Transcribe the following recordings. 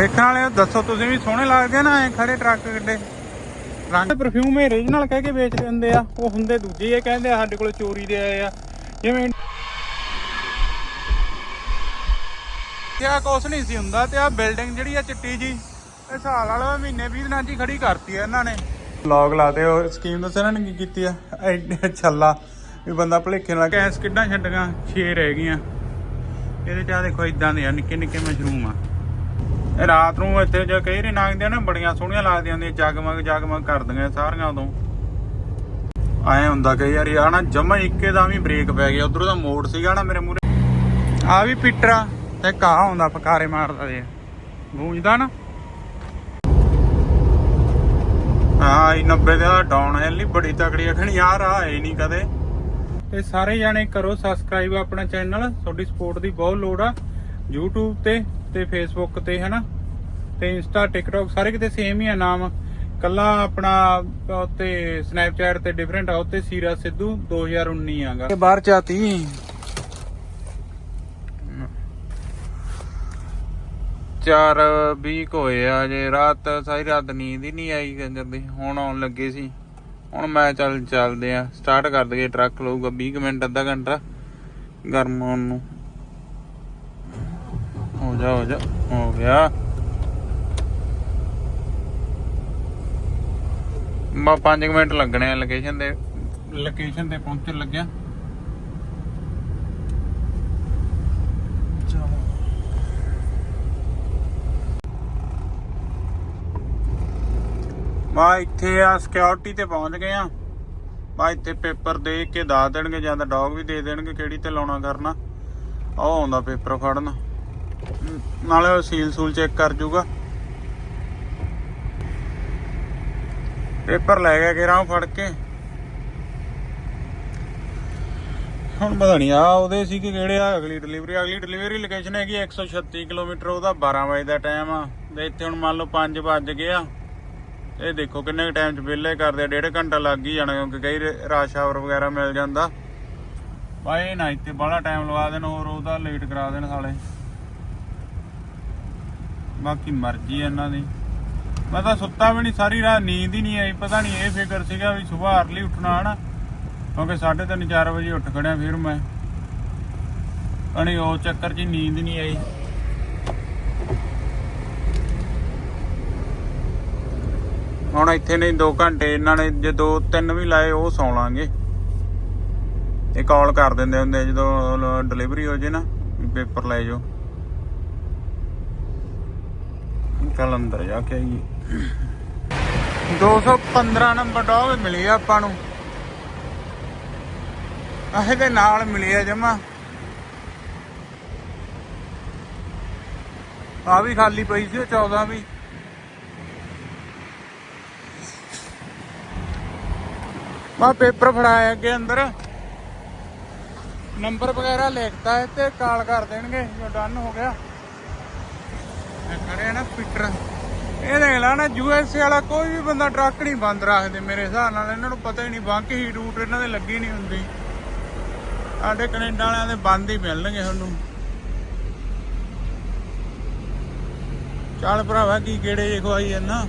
ਦੇਖਣ ਵਾਲੇ ਦੱਸੋ ਤੁਸੀਂ ਵੀ ਸੋਹਣੇ ਲੱਗਦੇ ਆ ਨਾ, ਐ ਖੜੇ ਟਰੱਕ ਗੱਡੇ ਰੰਗ ਪਰਫਿਊਮ ਇਹ ਰੀਜਨਲ ਕਹਿ ਕੇ ਵੇਚ ਦਿੰਦੇ ਆ, ਉਹ ਹੁੰਦੇ ਦੂਜੇ ਇਹ ਕਹਿੰਦੇ ਸਾਡੇ ਕੋਲ ਚੋਰੀ ਦੇ ਆਏ ਆ, ਜਿਵੇਂ ਤੇ ਆ ਕੁਛ ਨਹੀਂ ਸੀ ਹੁੰਦਾ, ਤੇ ਆ ਬਿਲਡਿੰਗ ਜਿਹੜੀ ਆ ਚਿੱਟੀ ਜੀ, ਇਹ ਸਾਲ ਵਾਲਾ ਮਹੀਨੇ 20 ਦਿਨਾਂ 'ਚ ਖੜੀ ਕਰਤੀ ਆ ਇਹਨਾਂ ਨੇ। ਲੌਗ ਲਾਤੇ ਉਹ ਸਕੀਮ ਦੱਸ ਇਹਨਾਂ ਨੇ ਕੀ ਕੀਤੀ ਆ ਛੱਲਾ, ਵੀ ਬੰਦਾ ਭਲੇਖੇ ਨਾਲ ਗੈਸ ਕਿੱਦਾਂ ਛੱਡੀਆਂ 6 ਰਹਿ ਗਈਆਂ। ਇਹਦੇ ਚ ਆ ਦੇਖੋ ਇਦਾਂ ਦੇ ਆ ਨਿੱਕੇ ਨਿੱਕੇ ਮਸ਼ਰੂਮ ਆ। ਇਹ ਰਾਤ ਨੂੰ ਇੱਥੇ ਜੇ ਕਈ ਰੀ ਨਾਗਦੇ ਨਾ, ਬੜੀਆਂ ਸੋਹਣੀਆਂ ਲੱਗਦੀਆਂ ਹੁੰਦੀਆਂ, ਜਗਮਗ ਜਗਮਗ ਕਰਦੀਆਂ ਸਾਰੀਆਂ ਉਦੋਂ। ਆਏ ਹੁੰਦਾ ਕਈ ਵਾਰੀ ਆ ਨਾ ਜਮਾ ਇੱਕੇ ਦਾ ਵੀ ਬ੍ਰੇਕ ਪੈ ਗਿਆ, ਉਧਰੋਂ ਦਾ ਮੋੜ ਸੀਗਾ ਨਾ ਮੇਰੇ ਮੂਰੇ ਆ ਵੀ ਪਿੱਟਰਾ, ਤੇ ਘਾਹ ਆਉਂਦਾ ਫਕਾਰੇ ਮਾਰਦਾ ਦੇ ਗੂੰਜਦਾ ਨਾ। ਹਾਂ ਇਹ 90 ਦਾ ਡਾਊਨ ਹਿੱਲ ਨਹੀਂ ਬੜੀ ਤਕੜੀ ਅਖਣੀ ਯਾਰ ਆ ਹੈ ਨਹੀਂ ਕਦੇ। ਤੇ ਸਾਰੇ ਜਾਣੇ ਕਰੋ ਸਬਸਕ੍ਰਾਈਬ ਆਪਣਾ ਚੈਨਲ ਤੁਹਾਡੀ ਸਪੋਰਟ ਦੀ ਬਹੁਤ ਲੋੜ ਆ। YouTube ਤੇ ਤੇ Facebook ਤੇ ਹਨਾ? ਤੇ Insta TikTok ਸਾਰੇ ਕਿਤੇ ਸੇਮ ਹੀ ਆ ਨਾਮ। ਕੱਲਾ ਆਪਣਾ ਉੱਤੇ Snapchat ਤੇ ਡਿਫਰੈਂਟ ਆ ਉੱਤੇ ਸੀਰਾ ਸਿੱਧੂ 2019 ਆਗਾ। ਇਹ ਬਾਹਰ ਚਾਤੀ ਚਾਰ ਵੀਕ ਹੋਏ ਆ ਜੇ ਰਾਤ ਸਾਰੀ ਰਾਤ ਨੀਂਦ ਹੀ ਨਹੀਂ ਆਈ ਕੰਜਰ ਦੀ ਹੁਣ ਆਉਣ ਲੱਗੇ ਸੀ। ਹੁਣ ਮੈਂ ਚੱਲ ਚੱਲਦੇ ਆ। ਸਟਾਰਟ ਕਰ ਦਈਏ ਟਰੱਕ ਲਊਗਾ 20 ਕੁ ਮਿੰਟ ਅੱਧਾ ਘੰਟਾ। ਗਰਮ ਹੋਣ ਨੂੰ। ਹੋ ਜਾ ਹੋ ਜਾ, ਹੋ ਗਿਆ। ਮੈਂ 5 ਮਿੰਟ ਲੱਗਣੇ ਆ ਲੋਕੇਸ਼ਨ ਤੇ ਲੋਕੇਸ਼ਨ ਤੇ ਪਹੁੰਚਣ ਲੱਗਿਆ। ਚਲੋ ਮਾ ਇੱਥੇ ਆ ਸਿਕਿਉਰਿਟੀ ਤੇ ਪਹੁੰਚ ਗਏ ਆ। ਮਾ ਇੱਥੇ ਪੇਪਰ ਦੇ ਕੇ ਦੱਸ ਦੇਣਗੇ ਜਾਂ ਤਾਂ ਡੌਗ ਵੀ ਦੇ ਦੇਣਗੇ ਕਿਹੜੀ ਤੇ ਲਾਉਣਾ ਕਰਨਾ। ਉਹ ਆਉਂਦਾ ਪੇਪਰ ਫੜਨ। ਨਾਲੇ ਉਹ ਸੀਲ ਸੂਲ ਚੈੱਕ ਕਰ ਜੂਗਾ। ਪੇਪਰ ਲੈ ਗਿਆ ਕਿਰਾਂ ਫੜ ਕੇ। ਹੁਣ ਪਤਾ ਨਹੀਂ ਆ ਉਹਦੇ ਸੀ ਕਿ ਕਿਹੜੇ ਆ, ਅਗਲੀ ਡਿਲੀਵਰੀ ਅਗਲੀ ਡਿਲੀਵਰੀ ਲੋਕੇਸ਼ਨ ਹੈਗੀ 136 ਕਿਲੋਮੀਟਰ, ਉਹਦਾ 12 ਵਜੇ ਦਾ ਟਾਈਮ ਆ। ਤੇ ਇੱਥੇ ਹੁਣ ਮੰਨ ਲਓ 5 ਵੱਜ ਗਏ ਆ ਇਹ ਦੇਖੋ ਕਿੰਨੇ ਟਾਈਮ ਚ ਵਿਹਲੇ ਕਰਦੇ ਡੇਢ ਘੰਟਾ ਲੱਗ ਹੀ ਜਾਣਾ ਕਿਉਂਕਿ ਕਈ ਰਾਸ਼ ਆਵਰ ਵਗੈਰਾ ਮਿਲ ਜਾਂਦਾ। ਬਾਈ ਨਾ ਇੱਥੇ ਬੜਾ ਟਾਈਮ ਲਵਾ ਦੇਣ, ਹੋਰ ਉਹਦਾ ਲੇਟ ਕਰਾ ਦੇਣ ਸਾਲੇ। ਬਾਕੀ ਮਰਜ਼ੀ ਆ ਇਹਨਾਂ ਦੀ। ਮੈਂ ਤਾਂ ਸੁੱਤਾ ਵੀ ਨਹੀਂ, ਸਾਰੀ ਰਾਤ ਨੀਂਦ ਹੀ ਨਹੀਂ ਆਈ। ਪਤਾ ਨਹੀਂ ਇਹ ਫਿਕਰ ਸੀਗਾ ਵੀ ਸਵੇਰ ਅਰਲੀ ਉੱਠਣਾ ਹਨਾ। ਕਿਉਂਕਿ 3:30 4 ਵਜੇ ਉੱਠ ਖੜਿਆ ਫਿਰ ਮੈਂ। ਅਣੀ ਉਹ ਚੱਕਰ 'ਚ ਨੀਂਦ ਨਹੀਂ ਆਈ। ਹੁਣ ਇੱਥੇ ਨਹੀਂ 2 ਘੰਟੇ, ਇਹਨਾਂ ਨੇ ਜੇ 2 3 ਵੀ ਲਾਏ, ਉਹ ਸੌ ਲਾਂਗੇ। ਇਹ ਕਾਲ ਕਰ ਦਿੰਦੇ ਹੁੰਦੇ ਜਦੋਂ ਡਿਲੀਵਰੀ ਹੋ ਜੇ ਨਾ ਪੇਪਰ ਲੈ ਜਾਓ। ਕੱਲ ਅੰਦਰ ਜਾ ਕੇ ਆਈਏ। 215 ਨੰਬਰ ਡੌਗ ਮਿਲੀ ਆ ਆਪਾਂ ਨੂੰ। ਆਹ ਇਹਦੇ ਨਾਲ ਮਿਲੀ ਆ ਜਮਾ। ਆ ਵੀ ਖਾਲੀ ਪਈ ਸੀ, ਉਹ 14 ਵੀ। ਮੈਂ ਪੇਪਰ ਫੜਾਇਆ ਅੱਗੇ ਅੰਦਰ। ਨੰਬਰ ਵਗੈਰਾ ਲਿਖਤਾ ਹੈ ਤੇ ਕਾਲ ਕਰ ਦੇਣਗੇ, ਜੋ ਡਨ ਹੋ ਗਿਆ। ਇਹ ਨਾ ਪੀਟਰ। ਇਹ ਦੇਖ ਲਾ ਨਾ ਯੂਐਸਏ ਵਾਲਾ ਕੋਈ ਵੀ ਬੰਦਾ ਟਰੱਕ ਨਹੀਂ ਬੰਦ ਰੱਖਦੇ ਮੇਰੇ ਹਿਸਾਬ ਨਾਲ, ਇਹਨਾਂ ਨੂੰ ਪਤਾ ਹੀ ਨਹੀਂ ਬਾਕੀ ਹੀ ਰੂਟ ਇਹਨਾਂ ਦੇ ਲੱਗੀ ਨਹੀਂ ਹੁੰਦੀ। ਸਾਡੇ ਕੈਨੇਡਾ ਵਾਲਿਆਂ ਦੇ ਬੰਦ ਹੀ ਮਿਲਣਗੇ ਤੁਹਾਨੂੰ ਚੱਲ ਭਰਾਵਾ, ਕੀ ਕਿਹੜੇ ਜੇ ਖਵਾਈ ਜਾਂਦਾ।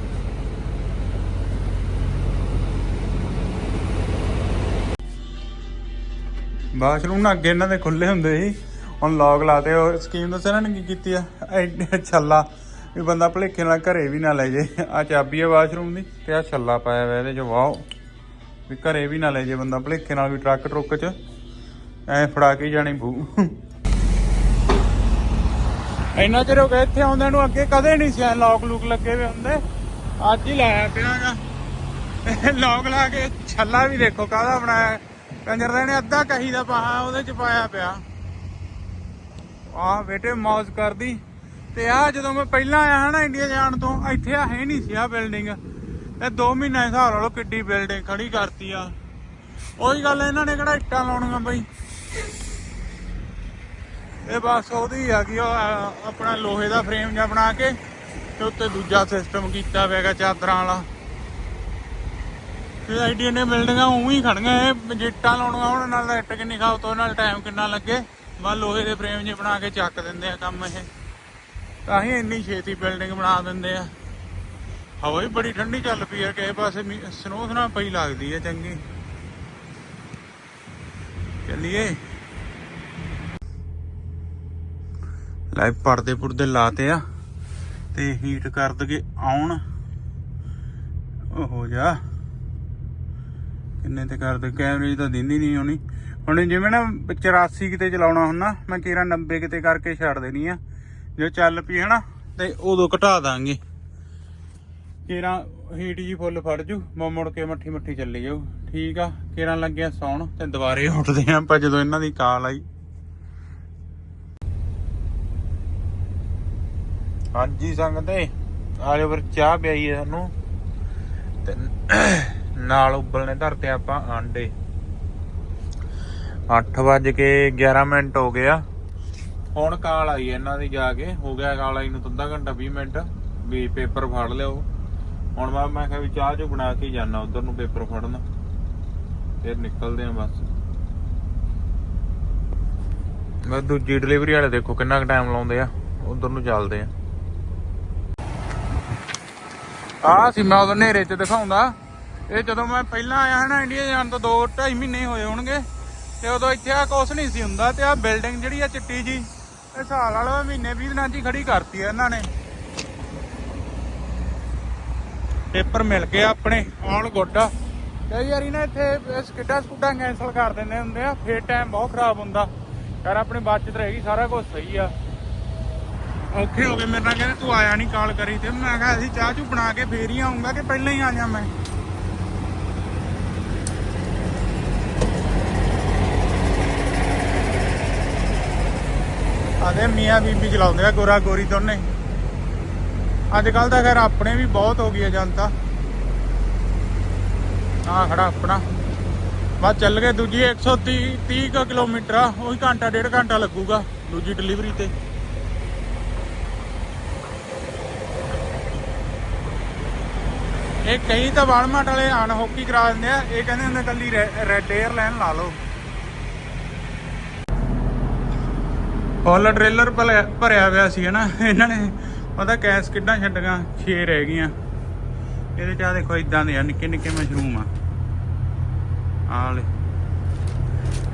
ਬਾਥਰੂਮ ਨਾ ਅੱਗੇ ਇਹਨਾਂ ਦੇ ਖੁੱਲੇ ਹੁੰਦੇ ਸੀ। ਹੁਣ ਲੌਕ ਲਾਤੇ, ਉਹ ਸਕੀਮ ਦੱਸ ਇਹਨਾਂ ਨੇ ਕੀ ਕੀਤੀ ਆ? ਐਡੇ ਛੱਲਾ, ਵੀ ਬੰਦਾ ਭਲੇਖੇ ਨਾਲ ਘਰੇ ਵੀ ਨਾ ਲੈ ਜੇ। ਆ ਚਾਬੀ ਆ ਬਾਥਰੂਮ ਦੀ, ਤੇ ਆ ਛੱਲਾ ਪਾਇਆ ਹੋਇਆ ਇਹਦੇ ਚ, ਵਾਓ। ਵੀ ਘਰੇ ਵੀ ਨਾ ਲੈ ਜੇ ਬੰਦਾ, ਭਲੇਖੇ ਨਾਲ ਵੀ ਟਰੱਕ ਟਰੁੱਕ ਚ। ਐ ਫੜਾ ਕੇ ਜਾਣੀ ਬੂ। ਇੰਨਾ ਚਿਰ ਹੋ ਗਿਆ ਇੱਥੇ ਆਉਂਦੇ ਨੂੰ, ਅੱਗੇ ਕਦੇ ਨਹੀਂ ਸੀ ਲੌਕ ਲੂਕ ਲੱਗੇ ਹੋਏ ਹੁੰਦੇ। ਅੱਜ ਹੀ ਲਾਇਆ ਪਿਆਗਾ। ਲੌਕ ਲਾ ਕੇ ਛੱਲਾ ਵੀ ਦੇਖੋ, ਕਾਹਦਾ ਬਣਾਇਆ? ਕੰਜਰ ਦੇ ਨੇ ਅੱਧਾ ਕਹੀ ਦਾ ਪਾਹਾ, ਉਹਦੇ ਚ ਪਾਇਆ ਪਿਆ। ਆਹ ਬੇਟੇ ਮੌਜ ਕਰਦੀ। ਤੇ ਆ ਜਦੋਂ ਮੈਂ ਪਹਿਲਾਂ ਆਇਆ ਹਾਂ ਨਾ ਇੰਡੀਆ ਜਾਣ ਤੋਂ, ਇੱਥੇ ਆ ਹੈ ਨਹੀਂ ਸੀ ਆ ਬਿਲਡਿੰਗ ਇਹ 2 ਮਹੀਨੇ ਦੇ ਹਿਸਾਬ ਨਾਲੋਂ ਕਿੱਡੀ ਬਿਲਡਿੰਗ ਖੜੀ ਕਰਤੀ ਆ। ਉਹੀ ਗੱਲ ਇਹਨਾਂ ਨੇ ਕਿਹੜਾ ਇੱਟਾਂ ਲਾਉਣੀਆਂ ਬਈ? ਇਹ ਬਸ ਉਹਦੀ ਆ ਗਈ ਉਹ ਆਪਣਾ ਲੋਹੇ ਦਾ ਫਰੇਮ ਜਿਹਾ ਬਣਾ ਕੇ ਤੇ ਉੱਤੇ ਦੂਜਾ ਸਿਸਟਮ ਕੀਤਾ ਹੋਇਆਗਾ ਚਾਦਰਾਂ ਵਾਲਾ। ਤੇ ਆਈਡੀ ਨੇ ਬਿਲਡਿੰਗਾਂ ਉਵੇਂ ਹੀ ਖੜੀਆਂ, ਇਹ ਜਿੱਟਾਂ ਲਾਉਣੀਆਂ, ਉਹਨਾਂ ਨਾਲ ਇੱਟ ਕਿੰਨੀ ਖਾਓ, ਤੋਂ ਨਾਲ ਟਾਈਮ ਕਿੰਨਾ ਲੱਗੇ? ਬਸ ਲੋਹੇ ਦੇ ਫਰੇਮ ਜੇ ਬਣਾ ਕੇ ਚੱਕ ਦਿੰਦੇ ਆ ਕੰਮ ਇਹ। ਤਾਂ ਹੀ ਇੰਨੀ ਛੇਤੀ ਬਿਲਡਿੰਗ ਬਣਾ ਦਿੰਦੇ ਆ। ਹਵਾ ਵੀ ਬੜੀ ਠੰਡੀ ਚੱਲ ਪਈ ਆ, ਕਿਸੇ ਪਾਸੇ ਸਨੋ ਸਨਾ ਪਈ ਲੱਗਦੀ ਆ ਚੰਗੀ। ਚੱਲੀਏ। ਲਾਈਵ ਪਰਦੇ ਪੁਰਦੇ ਲਾਤੇ ਆ ਤੇ ਹੀਟ ਕਰ ਦਗੇ ਆਉਣ। ਉਹ ਹੋ ਜਾ ਕਿੰਨੇ ਤੇ ਕਰਦੇ ਕੈਮਰੇ ਤਾਂ ਦਿੰਦੀ ਨਹੀਂ ਹੋਣੀ। ਹੁਣ ਜਿਵੇਂ ਨਾ 84 ਕਿਤੇ ਚਲਾਉਣਾ ਹੁੰਦਾ, ਮੈਂ ਕਿਰਾ 90 ਕਿਤੇ ਕਰਕੇ ਛੱਡ ਦੇਣੀ ਆ। ਜੇ ਚੱਲ ਪਈ ਹਨਾ, ਤੇ ਉਦੋਂ ਘਟਾ ਦਾਂਗੇ। ਕਿਰਾ ਹੀਟ ਜੀ ਫੁੱਲ ਫੜ ਜੂ, ਮੁੜ ਕੇ ਮੱਠੀ ਮੱਠੀ ਚੱਲੀ ਜਾਊ। ਠੀਕ ਆ, ਕਿਰਾ ਲੱਗਿਆ ਸੌਣ ਤੇ ਦੁਬਾਰੇ ਉੱਠਦੇ ਆਂ ਆਪਾਂ ਜਦੋਂ ਇਹਨਾਂ ਦੀ ਕਾਲ ਆਈ। ਹਾਂਜੀ ਸੰਗਤੇ ਆਜੋ ਫਿਰ ਚਾਹ ਪਿਆਈ ਸਾਨੂੰ। ਤੇ ਨਾਲ ਉਬਲਣੇ ਧਰਤੇ ਆਪਾਂ ਆਂਡੇ। 8 ਵੱਜ ਕੇ 11 ਮਿੰਟ ਹੋ ਗਿਆ ਹੁਣ ਕਾਲ ਆਈ ਇਹਨਾਂ ਦੀ ਜਾ ਕੇ। ਹੋ ਗਿਆ ਕਾਲ ਆਈ ਨੂੰ ਤਾਂ ਅੱਧਾ ਘੰਟਾ 20 ਮਿੰਟ। ਵੀ ਪੇਪਰ ਫੜ ਲਿਓ ਹੁਣ ਮੈਂ ਮੈਂ ਕਿਹਾ ਵੀ ਚਾਹ ਚੋ ਬਣਾ ਕੇ ਜਾਣਾ ਉਧਰ ਨੂੰ ਪੇਪਰ ਫੜਨ। ਫਿਰ ਨਿਕਲਦੇ ਆ ਬਸ। ਮੈਂ ਦੂਜੀ ਡਿਲੀਵਰੀ ਵਾਲੇ ਦੇਖੋ ਕਿੰਨਾ ਕੁ ਟਾਈਮ ਲਾਉਂਦੇ ਆ। ਉਧਰ ਨੂੰ ਚੱਲਦੇ ਆ। ਆ ਸੀ ਮੈਂ ਉਹ ਹਨੇਰੇ ਚ ਦਿਖਾਉਂਦਾ। ਇਹ ਜਦੋਂ ਮੈਂ ਪਹਿਲਾਂ ਆਇਆ ਹਾਂ ਨਾ ਇੰਡੀਆ ਜਾਣ ਤੋਂ 2 2.5 ਮਹੀਨੇ ਹੋਏ ਹੋਣਗੇ। ਤੇ ਉਦੋਂ ਇੱਥੇ ਆ ਕੁਛ ਨਹੀਂ ਸੀ ਹੁੰਦਾ ਤੇ ਆ ਬਿਲਡਿੰਗ ਜਿਹੜੀ ਆ ਚਿੱਟੀ ਜੀ, ਇਹ ਸਾਲ ਵਾਲਾ ਮਹੀਨੇ 20 ਦਿਨਾਂ ਚ ਹੀ ਖੜੀ ਕਰਤੀ ਆ ਇਹਨਾਂ ਨੇ। ਪੇਪਰ ਮਿਲ ਗਿਆ ਆਪਣੇ ਆਲ ਗੁੱਡ। ਕਈ ਵਾਰੀ ਨਾ ਇੱਥੇ ਸਕਿੱਡਾ ਸਕੂਟਾਂ ਕੈਨਸਲ ਕਰ ਦਿੰਦੇ ਹੁੰਦੇ ਆ, ਫੇਰ ਟਾਈਮ ਬਹੁਤ ਖਰਾਬ ਹੁੰਦਾ। ਯਾਰ ਆਪਣੀ ਬਚਤ ਰਹੇਗੀ, ਸਾਰਾ ਕੁਝ ਸਹੀ ਆ। ਔਖੇ ਹੋ ਗਏ ਮੇਰੇ ਨਾਲ, ਕਹਿੰਦੇ ਤੂੰ ਆਇਆ ਨਹੀਂ ਕਾਲ ਕਰੀ ਤੇ ਮੈਂ ਕਿਹਾ ਅਸੀਂ ਚਾਹ ਚੂ ਬਣਾ ਕੇ ਫੇਰ ਹੀ ਆਉਂਗਾ ਕਿ ਪਹਿਲਾਂ ਹੀ ਆ ਜਾ ਮੈਂ। ਆਦੇ, ਮੀਆਂ ਬੀਬੀ ਚਲਾਉਂਦੇ ਆ ਗੋਰਾ ਗੋਰੀ ਦੋਨੇ। ਅੱਜ ਕੱਲ ਤਾਂ ਖੈਰ ਆਪਣੇ ਵੀ ਬਹੁਤ ਹੋ ਗਈ ਹੈ ਜਨਤਾ। ਆ ਖੜਾ ਆਪਣਾ। ਬਸ ਚੱਲ ਗਏ ਦੂਜੀ 130 30 ਕੁ ਕਿਲੋਮੀਟਰ ਆ, ਉਹੀ ਘੰਟਾ, ਡੇਢ ਘੰਟਾ ਲੱਗੂਗਾ, ਦੂਜੀ ਡਿਲੀਵਰੀ ਤੇ। ਇਹ ਕਈ ਤਾਂ ਵਾਲਮਾਰਟ ਵਾਲੇ ਅਨਹੋਕੀ ਕਰਾ ਦਿੰਦੇ ਆ, ਇਹ ਕਹਿੰਦੇ ਹੁੰਦੇ ਕੱਲੀ ਰੈਡ 에ਅਰ ਲਾਈਨ ਲਾ ਲਓ। ਫੁੱਲ ਟ੍ਰੇਲਰ ਭਲਿਆ- ਭਰਿਆ ਹੋਇਆ ਸੀ ਹਨਾ। ਇਹਨਾਂ ਨੇ ਪਤਾ ਕੈਸ ਕਿੱਦਾਂ ਛੱਡੀਆਂ? 6 ਰਹਿ ਗਈਆਂ। ਇਹਦੇ ਚ ਆ ਦੇਖੋ ਇਦਾਂ ਦੇ ਆ, ਨਿੱਕੇ ਨਿੱਕੇ ਮਸ਼ਰੂਮ ਆ। ਆਹ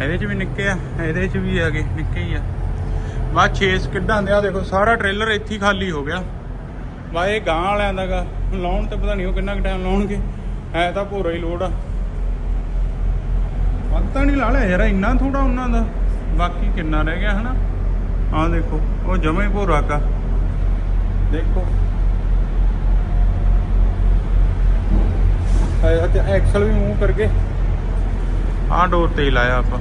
ਇਹਦੇ ਚ ਵੀ ਨਿੱਕੇ ਆ, ਇਹਦੇ ਚ ਵੀ ਹੈਗੇ, ਨਿੱਕੇ ਹੀ ਆ। ਬਾ 6 ਕਿੱਦਾਂ ਦੇ ਆ ਦੇਖੋ, ਸਾਰਾ ਟ੍ਰੇਲਰ ਇੱਥੇ ਹੀ ਖਾਲੀ ਹੋ ਗਿਆ। ਬਾ ਇਹ ਗਾਂ ਵਾਲਿਆਂ ਦਾਗਾ ਲਾਉਣ ਤੇ ਪਤਾ ਨਹੀਂ ਉਹ ਕਿੰਨਾ ਕੁ ਟਾਈਮ ਲਾਉਣਗੇ। ਐ ਤਾਂ ਭੋਰਾ ਹੀ ਲੋਡ ਆ। ਪਤਾ ਨਹੀਂ ਲਾ ਲਿਆ ਯਾਰ, ਇੰਨਾ ਥੋੜਾ ਉਹਨਾਂ ਦਾ। ਬਾਕੀ ਕਿੰਨਾ ਰਹਿ ਗਿਆ, ਹਨਾ? ਆਹ ਦੇਖੋ, ਉਹ ਜਮਾ ਹੀ ਭੋਰਾ ਕਾ। ਦੇਖੋ। ਐ ਐਕਸਲ ਵੀ ਮੂਵ ਕਰਕੇ। ਆਹ ਡੋਰ ਤੇ ਲਾਇਆ ਆਪਾਂ।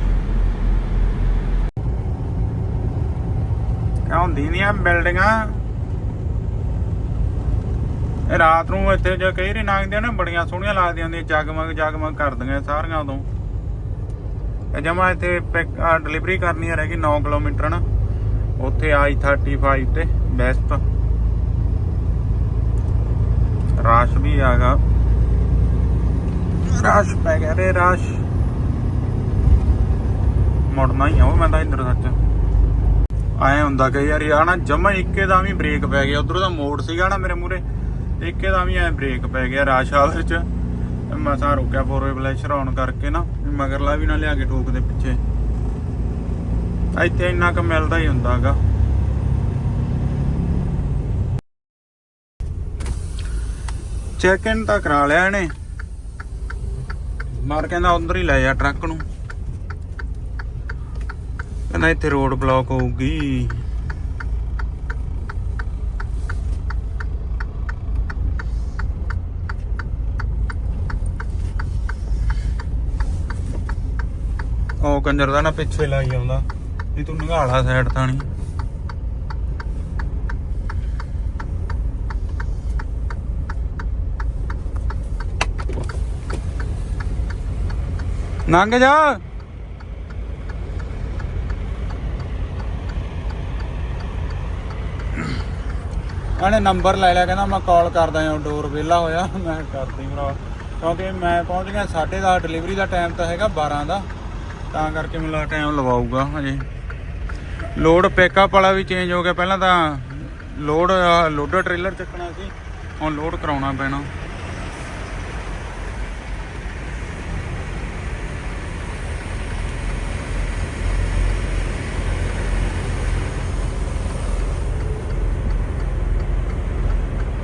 ਕਿਆ ਹੁੰਦੀ ਨਹੀਂ ਆ ਬਿਲਡਿੰਗਾਂ। ਰਾਤ ਨੂੰ ਇੱਥੇ ਜੇ ਕਈ ਰੀ ਲੰਘਦੇ ਨਾ, ਬੜੀਆਂ ਸੋਹਣੀਆਂ ਲੱਗਦੀਆਂ ਹੁੰਦੀਆਂ, ਜਗਮਗ ਜਗਮਗ ਕਰਦੀਆਂ ਸਾਰੀਆਂ ਉਦੋਂ। ਜਮਾ ਇੱਥੇ ਡਿਲੀਵਰੀ ਕਰਨੀ ਆ ਰਹਿ ਗਈ 9 ਕਿਲੋਮੀਟਰ ਨਾ। ਉੱਥੇ ਆਈ 35 ਤੇ ਬੈਸਟ ਰਾਸ਼ ਵੀ ਆਗਾ ਰਾਸ਼ ਪੈ ਗਿਆ ਰੇ, ਰਾਸ਼। ਮੁੜਨਾ ਹੀ ਆ ਉਹ, ਮੈਂ ਤਾਂ ਇੱਧਰ ਸੱਚ। ਆਏ ਹੁੰਦਾ ਕਈ ਵਾਰੀ ਆ ਨਾ ਜਮਾ ਇੱਕੇ ਦਾ ਵੀ ਬ੍ਰੇਕ ਪੈ ਗਿਆ। ਉਧਰੋਂ ਦਾ ਮੋੜ ਸੀਗਾ ਨਾ ਮੇਰੇ ਮੂਰੇ ਇੱਕੇ ਦਾ ਵੀ ਐ ਬ੍ਰੇਕ ਪੈ ਗਿਆ ਰਾਸ਼ ਆਵਰ ਚ ਮਸਾਂ ਰੁਕਿਆ ਫੋਰ ਫਲੈਸ਼ਰ ਆਨ ਕਰਕੇ ਨਾ, ਮਗਰਲਾ ਵੀ ਨਾ ਲਿਆ ਕੇ ਠੋਕ ਦੇ ਪਿੱਛੇ। ਇੱਥੇ ਇੰਨਾ ਕੁ ਮਿਲਦਾ ਹੀ ਹੁੰਦਾਗਾ। ਚੈੱਕ ਇਨ ਤਾਂ ਕਰਾ ਲਿਆ ਇਹਨੇ। ਮਾਰ ਕਹਿੰਦਾ ਉਧਰ ਹੀ ਲੈ ਜਾ ਟਰੱਕ ਨੂੰ। ਕਹਿੰਦਾ ਇੱਥੇ ਰੋਡ ਬਲੌਕ ਹੋਊਗੀ। ਉਹ ਕੰਜਰ ਦਾ ਨਾ ਪਿੱਛੇ ਲਾਈ ਆਉਂਦਾ। ਵੀ ਤੂੰ ਨਿਗਾਲਾ ਸਾਈਡ ਤਾਂ ਨਹੀਂ। ਲੰਘ ਜਾ। ਇਹਨੇ ਨੰਬਰ ਲੈ ਲਿਆ, ਕਹਿੰਦਾ ਮੈਂ ਕਾਲ ਕਰਦਾ ਹਾਂ ਡੋਰ ਵਿਹਲਾ ਹੋਇਆ। ਮੈਂ ਕਰਦੀ ਭਰਾ ਕਿਉਂਕਿ ਮੈਂ ਪਹੁੰਚ ਗਿਆ 10:30 ਡਿਲੀਵਰੀ ਦਾ ਟਾਈਮ ਤਾਂ ਹੈਗਾ 12 ਦਾ। ਤਾਂ ਕਰਕੇ ਮੈਨੂੰ ਟਾਈਮ ਲਵਾਊਗਾ ਹਜੇ। ਲੋਡ ਪਿਕਅਪ ਵਾਲਾ ਵੀ ਚੇਂਜ ਹੋ ਗਿਆ। ਪਹਿਲਾਂ ਤਾਂ ਲੋਡ ਲੋਡਰ ਟ੍ਰੇਲਰ ਚੱਕਣਾ ਸੀ। ਹੁਣ ਲੋਡ ਕਰਾਉਣਾ ਪੈਣਾ।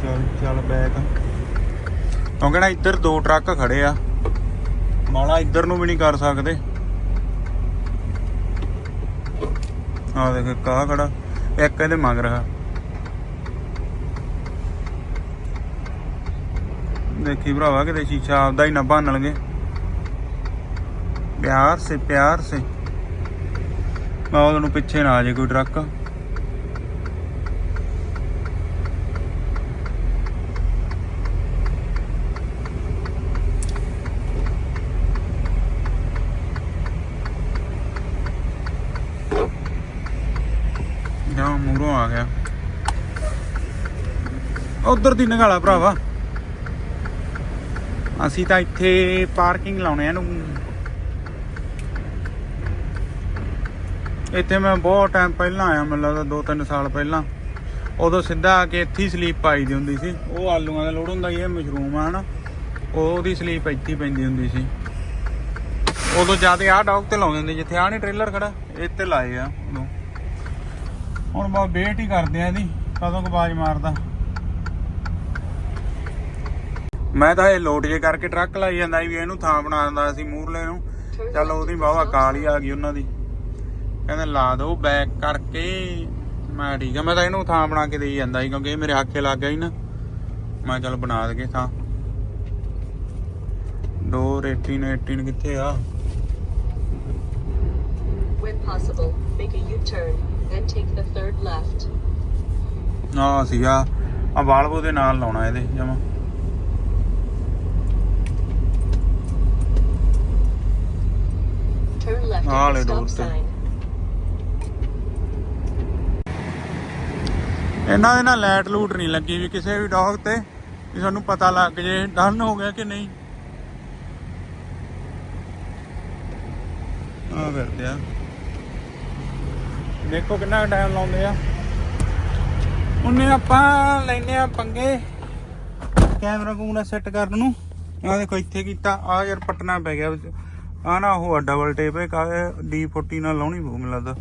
ਚੱਲ ਚੱਲ ਬੈਕ ਕਿਉਂਕਿ ਨਾ ਇੱਧਰ ਦੋ ਟਰੱਕ ਖੜੇ ਆ। ਮਾਲਾ ਇੱਧਰ ਨੂੰ ਵੀ ਨਹੀਂ ਕਰ ਸਕਦੇ। ਆ ਦੇਖ ਕਾ ਖੜਾ, ਇੱਕ ਇਹਦੇ ਮੰਗ ਰਿਹਾ। ਦੇਖੀ ਭਰਾਵਾ, ਕਿਤੇ ਸ਼ੀਸ਼ਾ ਆਪਦਾ ਹੀ ਨਾ ਭੰਨ ਲਗੇ ਪਿਆਰ ਸੇ ਪਿਆਰ ਸੇ। ਮੈਂ ਉਹਨੂੰ ਪਿੱਛੇ ਨਾ ਆ ਜੇ ਕੋਈ ਟਰੱਕ ਜਾਂ ਮੂਰੋਂ ਆ ਗਿਆ ਉਧਰ ਦੀ ਨਗਾਲਾ ਭਰਾਵਾ। ਅਸੀਂ ਤਾਂ ਇੱਥੇ ਪਾਰਕਿੰਗ ਲਾਉਣੇ ਆ ਇਹਨੂੰ। ਇੱਥੇ ਮੈਂ ਬਹੁਤ ਟਾਈਮ ਪਹਿਲਾਂ ਆਇਆ, ਮੈਨੂੰ ਲੱਗਦਾ 2-3 ਸਾਲ ਪਹਿਲਾਂ। ਉਦੋਂ ਸਿੱਧਾ ਆ ਕੇ ਇੱਥੇ ਹੀ ਸਲੀਪ ਪਾਈ ਦੀ ਹੁੰਦੀ ਸੀ। ਉਹ ਆਲੂਆਂ ਦਾ ਲੋੜ ਹੁੰਦਾ ਸੀ, ਇਹ ਮਸ਼ਰੂਮ ਆ ਹਨਾ। ਉਹਦੀ ਸਲੀਪ ਇੱਥੇ ਪੈਂਦੀ ਹੁੰਦੀ ਸੀ। ਉਦੋਂ ਜ਼ਿਆਦਾ ਆ ਡੌਗ ਤੇ ਲਾਉਂਦੇ ਹੁੰਦੇ ਜਿੱਥੇ ਆ ਨਹੀਂ ਟ੍ਰੇਲਰ ਖੜਾ, ਇਹ ਤੇ ਲਾਏ ਆ ਉਦੋਂ। ਹੁਣ ਬਾ ਵੇਟ ਹੀ ਕਰਦੇ ਆ ਇਹਦੀ, ਕਦੋਂ ਕੁ ਮਾਰਦਾ। ਮੈਂ ਤਾਂ ਇਹ ਲੋਡ ਜੇ ਕਰਕੇ ਟਰੱਕ ਲਾਈ ਜਾਂਦਾ ਸੀ ਵੀ ਇਹਨੂੰ ਥਾਂ ਬਣਾ ਦਿੰਦਾ ਸੀ ਮੂਰਲੇ ਨੂੰ। ਚੱਲ ਉਹਦੀ ਬਾਵਾ ਕਾਲੀ ਆ ਗਈ ਉਹਨਾਂ ਦੀ। ਕਹਿੰਦੇ ਲਾ ਦੋ ਬੈਕ ਕਰਕੇ। ਮੈਂ ਠੀਕ ਆ ਮੈਂ ਤਾਂ ਇਹਨੂੰ ਥਾਂ ਬਣਾ ਕੇ ਦੇਈ ਜਾਂਦਾ ਸੀ ਕਿਉਂਕਿ ਇਹ ਮੇਰੇ ਆਖੇ ਲੱਗ ਗਿਆ ਸੀ ਨਾ। ਮੈਂ ਚੱਲ ਬਣਾ ਦਗੇ ਥਾਂ। ਡੋਰ 18 18 ਕਿੱਥੇ ਆ? When possible, make a U-turn, then take the third left. ਆ ਸੀਗਾ। ਆ ਵਾਲਵੋ ਦੇ ਨਾਲ ਲਾਉਣਾ ਇਹਦੇ ਜਮਾ। Turn left Ah, at the stop sign. ਇਹਨਾਂ ਦੇ ਨਾਲ ਲਾਈਟ ਲੂਟ ਨਹੀਂ ਲੱਗੀ ਵੀ ਕਿਸੇ ਵੀ ਡੌਗ ਤੇ ਵੀ ਸਾਨੂੰ ਪਤਾ ਲੱਗ ਜੇ ਡਨ ਹੋ ਗਿਆ ਕਿ ਨਹੀਂ। ਆ ਫਿਰਦੇ ਆ। ਦੇਖੋ ਕਿੰਨਾ ਟਾਈਮ ਲਾਉਂਦੇ ਆ। ਉਹਨੇ ਆਪਾਂ ਲੈਨੇ ਆ ਪੰਗੇ ਕੈਮਰਾ ਕੂਮਰਾ ਸੈੱਟ ਕਰਨ ਨੂੰ। ਆ ਦੇਖੋ ਇੱਥੇ ਕੀਤਾ ਆ ਯਾਰ ਪਟਨਾ ਪੈ ਗਿਆ ਵਿੱਚ। ਆ ਨਾ ਉਹ ਡਬਲ ਟੇਪ ਹੈ ਕਾ D40 ਨਾਲ ਲਾਉਣੀ ਪਊ ਮੈਨੂੰ ਲੱਗਦਾ।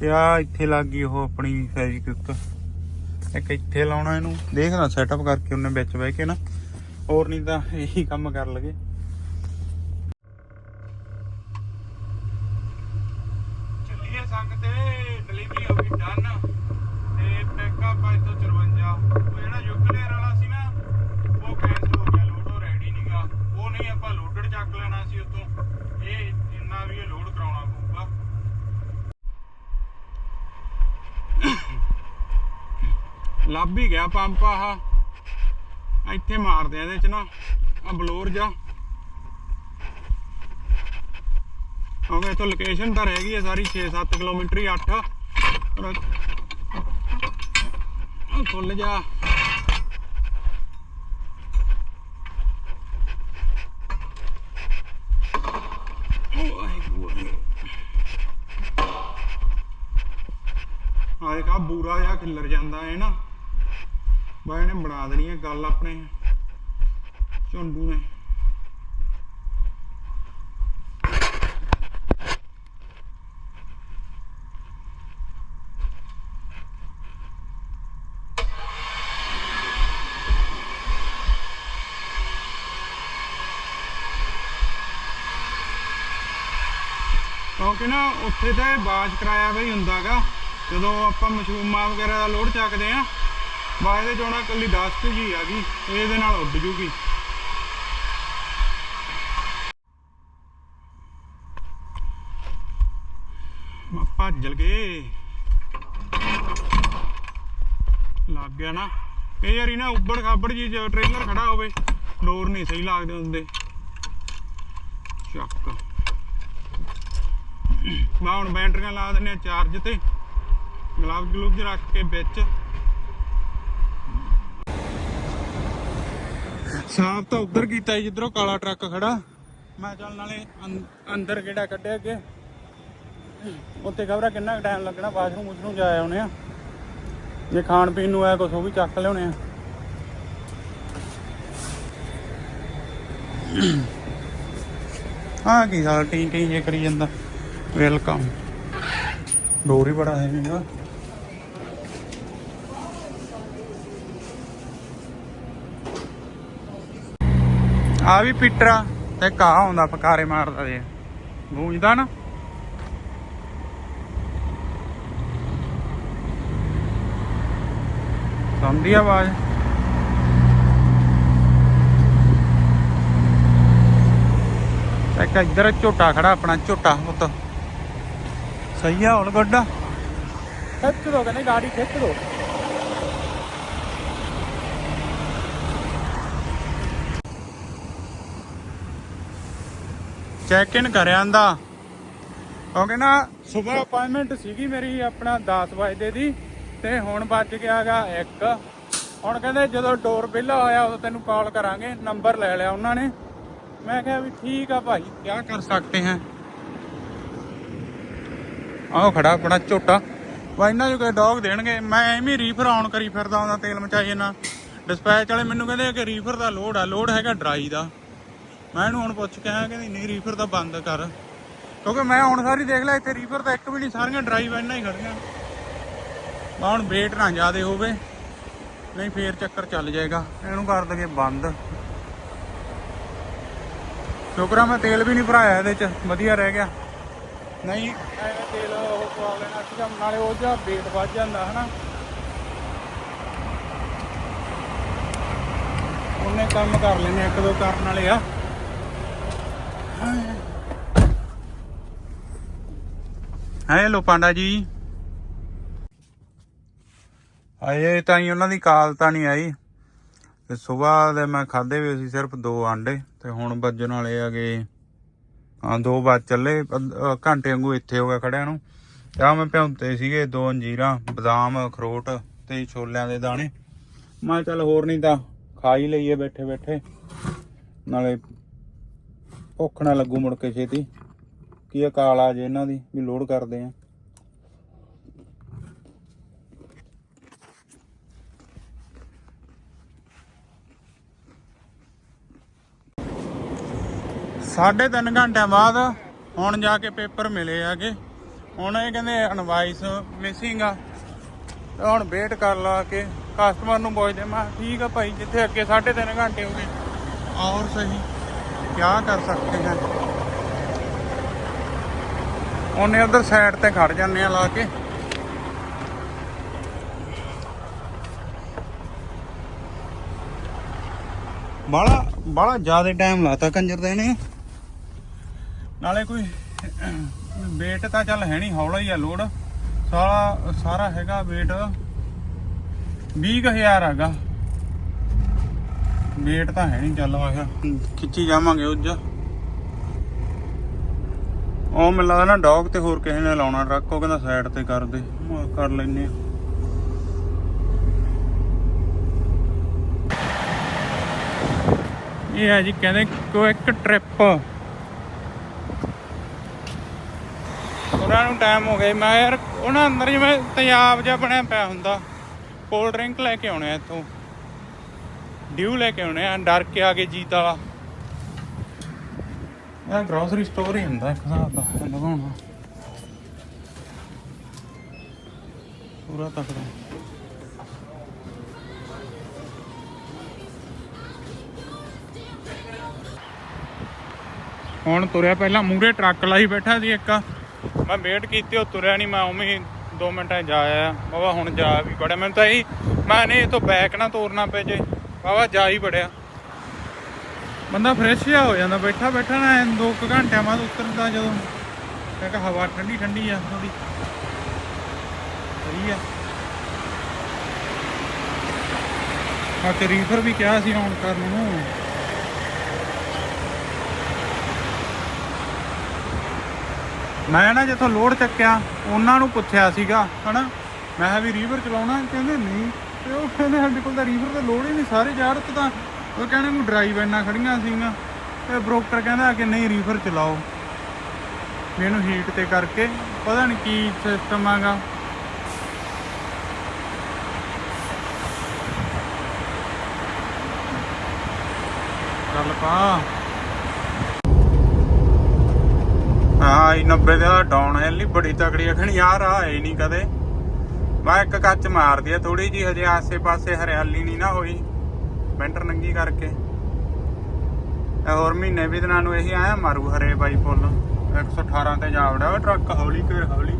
ਤੇ ਆ ਇੱਥੇ ਲੱਗ ਗਈ ਉਹ ਆਪਣੀ ਫੈਵਿਕਵਿਕ ਇੱਕ। ਇੱਥੇ ਲਾਉਣਾ ਇਹਨੂੰ। ਦੇਖਦਾ ਸੈਟਅਪ ਕਰਕੇ ਉਹਨੇ ਵਿੱਚ ਬਹਿ ਕੇ ਨਾ। ਹੋਰ ਨਹੀਂ ਤਾਂ ਇਹੀ ਕੰਮ ਕਰ ਲਗੇ ਚੱਲੀਏ ਸੰਗ ਤੇ ਡਿਲੀਵਰੀ ਹੋ ਗਈ ਡਨ ਤੇ ਪੈਕਅਪ ਅੱਜ ਤੋਂ 54 ਉਹ ਜਿਹੜਾ ਯੁਕਲੇਰ ਵਾਲਾ ਸੀ ਨਾ, ਉਹ ਕੈਨਸਲ ਹੋ ਗਿਆ ਲੋਡ ਉਹ ਰੈਡੀ ਨਹੀਂਗਾ ਉਹ ਨਹੀਂ ਆਪਾਂ ਲੋਡਡ ਚੱਕ ਲੈਣਾ ਸੀ ਉਤੋਂ ਇਹ ਇੰਨਾ ਵੀ ਇਹ ਲੋਡ ਕਰਾਉਣਾ ਪਊਗਾ ਲੱਭ ਹੀ ਗਿਆ ਪੰਪ ਆਹ। ਇੱਥੇ ਮਾਰਦੇ ਆ ਇਹਦੇ ਚ ਨਾ ਆ ਬਲੋਰ ਜਾ ਹੋਵੇ ਇਥੋਂ ਲੋਕੇਸ਼ਨ ਤਾਂ ਰਹਿ ਗਈ ਹੈ ਸਾਰੀ 6-7 ਕਿਲੋਮੀਟਰ ਹੀ 8 ਪਰ ਖੁੱਲ ਜਾ ਵਾਹਿਗੁਰੂ। ਆ ਬੂਰਾ ਜਿਹਾ ਖਿੱਲਰ ਜਾਂਦਾ ਹੈ ਨਾ। ਬਾ ਇਹਨੇ ਬਣਾ ਦੇਣੀ ਹੈ ਗੱਲ ਆਪਣੇ। ਝੁੰਡੂ ਨੇ। ਕਿਉਂਕਿ ਨਾ ਉੱਥੇ ਤਾਂ ਬਾਜ ਕਰਾਇਆ ਵੀ ਹੁੰਦਾਗਾ, ਜਦੋਂ ਆਪਾਂ ਮਸ਼ਰੂਮਾਂ ਵਗੈਰਾ ਦਾ ਲੋਡ ਚੱਕਦੇ ਆ ਬਾਜ ਇਹਦੇ ਚੋਣਾ ਕੱਲੀ 10 ਜੀ ਆ ਗਈ ਇਹਦੇ ਨਾਲ ਉੱਡ ਜੂਗੀ। ਭੱਜਲ ਗਏ। ਲੱਗ ਗਿਆ ਨਾ। ਇਹ ਯਾਰੀ ਨਾ ਉੱਬੜ ਖਾਬੜ ਜੀ ਟ੍ਰੇਲਰ ਖੜਾ ਹੋਵੇ, ਡੋਰ ਨਹੀਂ ਸਹੀ ਲੱਗਦੇ ਹੁੰਦੇ। ਚੱਕ ਮੈਂ ਹੁਣ ਬੈਟਰੀਆਂ ਲਾ ਦਿੰਨੇ ਚਾਰਜ ਤੇ। ਗਲਾਵ ਗਲੂਵ ਰੱਖ ਕੇ ਵਿੱਚ। ਸਾਫ਼ ਤਾਂ ਉਧਰ ਕੀਤਾ ਜਿੱਧਰੋਂ ਕਾਲਾ ਟਰੱਕ ਖੜਾ। ਮੈਂ ਚੱਲ ਨਾਲੇ ਅੰਦਰ ਕਿਹੜਾ ਕੱਢਿਆ ਅੱਗੇ। ਉੱਤੇ ਖਬਰਾਂ ਕਿੰਨਾ ਟਾਈਮ ਲੱਗਣਾ ਬਾਥਰੂਮ ਉਧਰੋਂ ਜਾ ਆਉਣੇ ਆ। ਜੇ ਖਾਣ ਪੀਣ ਨੂੰ ਆਇਆ ਕੁਛ, ਉਹ ਵੀ ਚੱਕ ਲਿਆਉਣੇ ਆ। ਹਾਂ ਕੀ ਹਾਲ ਟੀ ਟੀ ਜੇ ਕਰੀ ਜਾਂਦਾ। ਵੈਲਕਮ ਡੋਰ ਹੀ ਬੜਾ ਹੈ ਮੇਰਾ ਆ ਵੀ ਪਿੱਟਰਾ ਤੇ ਕਾ ਹੁੰਦਾ ਫਕਾਰੇ ਮਾਰਦਾ ਜੇ ਗੂੰਜਦਾ ਨਾ। ਸੁਣਦੀ ਆਵਾਜ਼। ਇੱਕ ਇੱਧਰ ਝੋਟਾ ਖੜਾ ਆਪਣਾ, ਝੋਟਾ ਪੁੱਤ। ਸਹੀ ਆ ਹੁਣ ਗੱਡਾ। ਖਿੱਚ ਦੋ ਕਹਿੰਦੇ ਗਾੜੀ ਖਿੱਚ ਦੋ। ਚੈੱਕ ਇਨ ਕਰਿਆ ਆਂਦਾ। ਕਿਉਂਕਿ ਨਾ ਸਵੇਰ ਅਪਾਇੰਟਮੈਂਟ ਸੀਗੀ ਮੇਰੀ ਆਪਣਾ 10 ਵਜੇ ਦੀ ਤੇ ਹੁਣ ਵੱਜ ਗਿਆਗਾ 1 ਹੁਣ ਕਹਿੰਦੇ ਜਦੋਂ ਡੋਰ ਵਿਹਲਾ ਹੋਇਆ ਉਦੋਂ ਤੈਨੂੰ ਕਾਲ ਕਰਾਂਗੇ ਨੰਬਰ ਲੈ ਲਿਆ ਉਹਨਾਂ ਨੇ। ਮੈਂ ਕਿਹਾ ਵੀ ਠੀਕ ਆ ਭਾਈ ਕੀ ਕਰ ਸਕਤੇ ਹਾਂ। ਆਹ ਖੜਾ ਆਪਣਾ ਝੋਟਾ। ਵਾ ਇਹਨਾਂ ਜੋ ਕੋਈ ਡੌਗ ਦੇਣਗੇ, ਮੈਂ ਐਵੇਂ ਰੀਫਰ ਆਨ ਕਰੀ ਫਿਰਦਾ ਹੁੰਦਾ ਤੇਲ ਮਚਾਈ ਨਾ ਡਿਸਪੈਚ ਵਾਲੇ ਮੈਨੂੰ ਕਹਿੰਦੇ ਕਿ ਰੀਫਰ ਦਾ ਲੋਡ ਆ ਲੋਡ ਹੈਗਾ ਡਰਾਈ ਦਾ। ਮੈਂ ਇਹਨੂੰ ਹੁਣ ਪੁੱਛ ਕੇ ਆਇਆ ਕਹਿੰਦੀ, ਨਹੀਂ ਰੀਫਰ ਤਾਂ ਬੰਦ ਕਰ। ਕਿਉਂਕਿ ਮੈਂ ਹੁਣ ਸਾਰੀ ਦੇਖ ਲਿਆ, ਇੱਥੇ ਰੀਫਰ ਤਾਂ ਇੱਕ ਵੀ ਨਹੀਂ, ਸਾਰੀਆਂ ਡਰਾਈਵ ਵਾਈਨਾਂ ਹੀ ਖੜੀਆਂ। ਮੈਂ ਹੁਣ ਵੇਟ ਨਾ ਜ਼ਿਆਦੇ ਹੋਵੇ, ਨਹੀਂ ਫੇਰ ਚੱਕਰ ਚੱਲ ਜਾਏਗਾ। ਇਹਨੂੰ ਕਰ ਦਗੇ ਬੰਦ। ਸ਼ੁਕਰਾ ਮੈਂ ਤੇਲ ਵੀ ਨਹੀਂ ਭਰਾਇਆ ਇਹਦੇ ਚ, ਵਧੀਆ ਰਹਿ ਗਿਆ। ਨਹੀਂ, ਐਵੇਂ ਤੇਲ ਉਹ ਪਵਾ ਲੈਣਾ ਸੀਗਾ ਨਾਲੇ ਉਹ ਜਿਹਾ ਵੇਟ ਵੱਧ ਜਾਂਦਾ, ਹਨਾ। ਉਹਨੇ ਕੰਮ ਕਰ ਲੈਣੇ ਇੱਕ ਦੋ ਕਰਨ ਵਾਲੇ ਆ। ਹੈਲੋ ਪਾਂਡਾ ਜੀ। ਆਏ ਤਾਂ ਹੀ ਉਹਨਾਂ ਦੀ ਕਾਲ ਤਾਂ ਨਹੀਂ ਆਈ। ਤੇ ਸਵੇਰ ਦੇ ਮੈਂ ਖਾਦੇ ਵੀ ਸੀ ਸਿਰਫ ਦੋ ਆਂਡੇ, ਤੇ ਹੁਣ ਵੱਜਣ ਵਾਲੇ ਆਗੇ ਹਾਂ, ਦੋ ਵੱਜ ਚੱਲੇ ਘੰਟੇ ਵਾਂਗੂ ਇੱਥੇ ਹੋ ਗਿਆ ਖੜਿਆਂ ਨੂੰ। ਤੇ ਆਹ ਮੈਂ ਭਿਉਂਤੇ ਸੀਗੇ, ਦੋ ਅੰਜੀਰਾਂ, ਬਦਾਮ, ਅਖਰੋਟ ਤੇ ਛੋਲਿਆਂ ਦੇ ਦਾਣੇ। ਮੈਂ ਕਿਹਾ ਚੱਲ ਹੋਰ ਨਹੀਂ ਤਾਂ ਖਾ ਹੀ ਲਈਏ ਬੈਠੇ ਬੈਠੇ ਨਾਲੇ ਭੁੱਖ ਨਾ ਲੱਗੂ ਮੁੜ ਕੇ ਛੇਤੀ। ਕੀ ਅਕਾਲ ਆ ਜੇ ਇਹਨਾਂ ਦੀ ਵੀ ਲੋਡ ਕਰਦੇ ਆ। ਸਾਢੇ ਤਿੰਨ ਘੰਟਿਆਂ ਬਾਅਦ ਹੁਣ ਜਾ ਕੇ ਪੇਪਰ ਮਿਲੇ ਆਗੇ ਹੁਣ ਇਹ ਕਹਿੰਦੇ ਅਨਵਾਈਸ ਮਿਸਿੰਗ ਆ। ਹੁਣ ਵੇਟ ਕਰ ਲਾ ਕੇ ਕਸਟਮਰ ਨੂੰ ਪੁੱਛਦੇ ਮੈਂ ਕਿਹਾ, ਠੀਕ ਆ ਭਾਈ ਜਿੱਥੇ ਅੱਗੇ ਸਾਢੇ ਤਿੰਨ ਘੰਟੇ ਹੋ ਗਏ ਔਰ ਸਹੀ। ਕੀ ਕਰ ਸਕਤੇ ਹਾਂ ਉਹਨੇ ਉਧਰ ਸਾਈਡ ਤੇ ਖੜ ਜਾਂਦੇ ਆ ਲਾ ਕੇ। ਬਾਲਾ ਬਾਲਾ ਜ਼ਿਆਦਾ ਟਾਈਮ ਲਾਤਾ ਕੰਜਰ ਦੇ ਨੇ ਨਾਲੇ ਕੋਈ ਵੇਟ ਤਾਂ ਚੱਲ ਹੈ ਨਹੀਂ ਹੌਲਾ ਹੀ ਆ ਲੋਡ ਸਾਰਾ ਸਾਰਾ ਹੈਗਾ ਵੇਟ 20000 ਹੈਗਾ। ਵੇਟ ਤਾਂ ਹੈ ਨਹੀਂ ਚੱਲ ਆਇਆ ਖਿੱਚੀ ਜਾਵਾਂਗੇ ਉੱਜ। ਉਹ ਮੈਨੂੰ ਲੱਗਦਾ ਨਾ ਡੌਗ ਤੇ ਹੋਰ ਕਿਸੇ ਨੇ ਲਾਉਣਾ ਟਰੱਕ ਉਹ ਕਹਿੰਦਾ ਸਾਈਡ ਤੇ ਕਰ ਦੇ। ਮੈਂ ਕਰ ਲੈਨੇ ਆ ਇਹ ਹੈ ਜੀ ਕਹਿੰਦੇ ਕੁਇਕ ਟ੍ਰਿਪ ਉਹਨਾਂ ਨੂੰ ਟਾਈਮ ਹੋ ਗਿਆ। ਮੈਂ ਯਾਰ, ਉਹਨਾਂ ਅੰਦਰ ਜਿਵੇਂ ਤਿਆਬ ਜਿਹਾ ਬਣਿਆ ਪਿਆ ਹੁੰਦਾ। ਕੋਲਡ ਡਰਿੰਕ ਲੈ ਕੇ ਆਉਣੇ ਆ ਇੱਥੋਂ। ਡਿਊ ਲੈ ਕੇ ਆਉਣੇ ਆ ਡਰ ਕੇ ਆ ਕੇ ਜੀਤ ਵਾਲਾ ਇਹ ਗਰੋਸਰੀ ਸਟੋਰ ਹੀ ਹੁੰਦਾ ਇੱਕ ਹਿਸਾਬ ਦਾ ਲਗਾਉਣਾ ਪੂਰਾ ਤਕੜਾ ਹੁਣ ਤੁਰਿਆ ਪਹਿਲਾਂ ਮੂਰੇ ਟਰੱਕ ਲਾਈ ਬੈਠਾ ਸੀ ਇੱਕ ਮੈਂ ਵੇਟ ਕੀਤੀ ਉਹ ਤੁਰਿਆ ਨਹੀਂ ਮੈਂ ਉਵੇਂ ਹੀ 2 ਮਿੰਟਾਂ 'ਚ ਜਾ ਆਇਆ ਬਾਬਾ ਹੁਣ ਜਾ ਵੀ ਬੜਿਆ ਮੈਨੂੰ ਤਾਂ ਇਹ ਮੈਂ ਨਹੀਂ ਇਹ ਤੋਂ ਬੈਕ ਨਾ ਤੋਰਨਾ ਪੈ ਜੇ ਬਾਬਾ ਜਾ ਹੀ ਬੜਿਆ ਬੰਦਾ ਫਰੈਸ਼ ਜਿਹਾ ਹੋ ਜਾਂਦਾ, ਬੈਠਾ ਬੈਠਾ ਨਾ 2 ਘੰਟਿਆਂ ਬਾਅਦ ਉਤਰਦਾ ਜਦੋਂ। ਮੈਂ ਕਿਹਾ ਹਵਾ ਠੰਡੀ ਠੰਡੀ ਆ ਥੋੜੀ ਸਹੀ ਆ। ਆ ਤੇ ਰੀਫਰ ਵੀ ਕਿਹਾ ਸੀ ਆਨ ਕਰਨ ਨੂੰ। ਮੈਂ ਨਾ ਜਿੱਥੋਂ ਲੋਡ ਚੱਕਿਆ, ਉਹਨਾਂ ਨੂੰ ਪੁੱਛਿਆ ਸੀਗਾ, ਹਨਾ? ਮੈਂ ਕਿਹਾ ਵੀ ਰੀਵਰ ਚਲਾਉਣਾ? ਕਹਿੰਦੇ ਨਹੀਂ। ਤੇ ਉਹ ਕਹਿੰਦੇ ਸਾਡੇ ਕੋਲ ਤਾਂ ਰੀਵਰ ਤੇ ਲੋੜ ਹੀ ਨਹੀਂ, ਸਾਰੇ ਯਾਰ ਤੇ ਤਾਂ, ਉਹ ਕਹਿੰਦੇ ਨੂੰ ਡਰਾਈਵ ਐਨਾ ਖੜੀਆਂ ਸੀਗੀਆਂ। ਤੇ ਬ੍ਰੋਕਰ ਕਹਿੰਦਾ ਕਿ ਨਹੀਂ ਰੀਵਰ ਚਲਾਓ। ਮੈਨੂੰ ਹੀਟ ਤੇ ਕਰਕੇ, ਪਤਾ ਨਹੀਂ ਕੀ ਸਿਸਟਮ ਆਗਾ। ਚੱਲ ਪਾ। ਆਈ 90 ਦਾ ਡਾਊਨ ਹਿੱਲ ਨਹੀਂ ਬੜੀ ਤਕੜੀ ਅਖਣ ਯਾਰ ਆ ਨਹੀਂ ਕਦੇ। ਮੈਂ ਇੱਕ ਕੱਚ ਮਾਰਦੀ ਆ ਥੋੜੀ ਜੀ ਹਜੇ ਆਸੇ-ਪਾਸੇ ਹਰਿਆਲੀ ਨਹੀਂ ਨਾ ਹੋਈ। ਵਿੰਟਰ ਨੰਗੀ ਕਰਕੇ। ਹੋਰ ਮਹੀਨੇ ਵੀ ਦਿਨਾਂ ਨੂੰ ਇਹੀ ਆਇਆ ਮਾਰੂ ਹਰੇ ਬਾਈ ਪੁੱਲ। 118 ਤੇ ਜਾ ਵੜਿਆ ਟਰੱਕ, ਹੌਲੀ ਕਰ ਹੌਲੀ।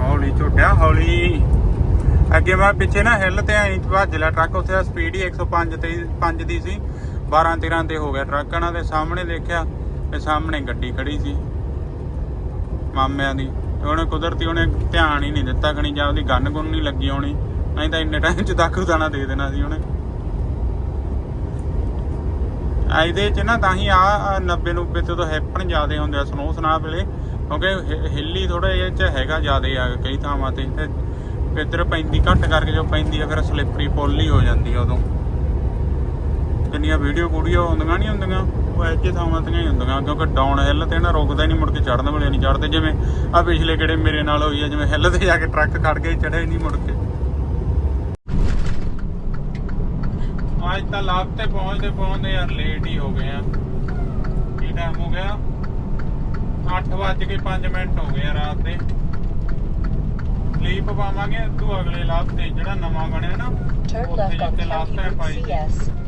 ਹੌਲੀ ਝੋਟਿਆ, ਹੌਲੀ। ਅੱਗੇ ਮੈਂ ਪਿੱਛੇ ਨਾ ਹਿੱਲ ਤੇ ਐਂ ਭੱਜ ਲਿਆ ਟਰੱਕ, ਉੱਥੇ ਦਾ ਸਪੀਡ ਹੀ 105 ਤੇ 5 ਦੀ ਸੀ। 12 13 ਤੇ ਹੋ ਗਿਆ ਟਰੱਕ। ਇਹਨਾਂ ਦੇ ਸਾਹਮਣੇ ਦੇਖਿਆ ਤੇ ਸਾਹਮਣੇ ਗੱਡੀ ਖੜੀ ਸੀ। ਮਾਮਿਆਂ ਦੀ। ਤੇ ਉਹਨੇ ਕੁਦਰਤੀ ਉਹਨੇ ਧਿਆਨ ਹੀ ਨਹੀਂ ਦਿੱਤਾ ਖਣੀ ਜਾਂ ਉਹਦੀ ਗੰਨ ਗੁੰਨ ਨਹੀਂ ਲੱਗੀ ਹੋਣੀ। ਨਹੀਂ ਤਾਂ ਇੰਨੇ ਟਾਈਮ ਚ ਦਾਖੂ ਦਾਣਾ ਦੇ ਦੇਣਾ ਸੀ ਉਹਨੇ। ਇਹਦੇ ਚ ਨਾ ਤਾਂ ਹੀ ਆ 90 90 ਤੇ ਤਾਂ ਹੈਪਨ ਜ਼ਿਆਦੇ ਹੁੰਦੇ ਆ। ਸਨੋ ਸਨਾ ਵੇਲੇ। ਕਿਉਂਕਿ ਹਿੱਲੀ ਥੋੜਾ ਜਿਹਾ ਚ ਹੈਗਾ ਜ਼ਿਆਦੇ ਆ ਕਈ ਥਾਵਾਂ ਤੇ। ਤੇ ਇੱਧਰ ਪੈਂਦੀ ਘੱਟ ਕਰਕੇ ਜੋ ਪੈਂਦੀ ਆ, ਫਿਰ ਸਲਿੱਪਰੀ ਪੁੱਲ ਹੀ ਹੋ ਜਾਂਦੀ ਆ ਉਦੋਂ। ਜਿੰਨੀਆਂ ਵੀਡੀਓ ਵੀਡੀਓ ਹੁੰਦੀਆਂ ਨਹੀਂ ਹੁੰਦੀਆਂ। ਉਹ ਐ ਜੇ ਥਾਵਾਂ ਤੇ ਹੀ ਹੁੰਦੀਆਂ ਕਿਉਂਕਿ ਡਾਊਨ ਹਿੱਲ ਤੇ ਨਾ ਰੁਕਦਾ ਹੀ ਨਹੀਂ ਮੁੜ ਕੇ ਚੜਨ ਵੇਲੇ ਨਹੀਂ ਚੜਦੇ ਜਿਵੇਂ ਆ ਪਿਛਲੇ ਕਿਹੜੇ ਮੇਰੇ ਨਾਲ ਹੋਈ ਆ ਜਿਵੇਂ ਹਿੱਲ ਤੇ ਜਾ ਕੇ ਟਰੱਕ ਖੜ ਕੇ ਚੜ੍ਹੇ ਨਹੀਂ ਮੁੜ ਕੇ। ਅੱਜ ਤਾਂ ਲਾਭ ਤੇ ਪਹੁੰਚਦੇ ਪਹੁੰਚਦੇ ਯਾਰ ਲੇਟ ਹੀ ਹੋ ਗਏ ਆ। ਕੀ ਟਾਈਮ ਹੋ ਗਿਆ? 8 ਵੱਜ ਕੇ 5 ਮਿੰਟ ਹੋ ਗਏ ਆ ਰਾਤ ਦੇ। ਸਲੀਪ ਪਾਵਾਂਗੇ ਤੂੰ ਅਗਲੇ ਲਾਭ ਤੇ ਜਿਹੜਾ ਨਵਾਂ ਬਣਿਆ ਨਾ ਉੱਥੇ on ਜਿੱਥੇ ਲਾਸਟ ਟਾਈਮ ਪਾਈ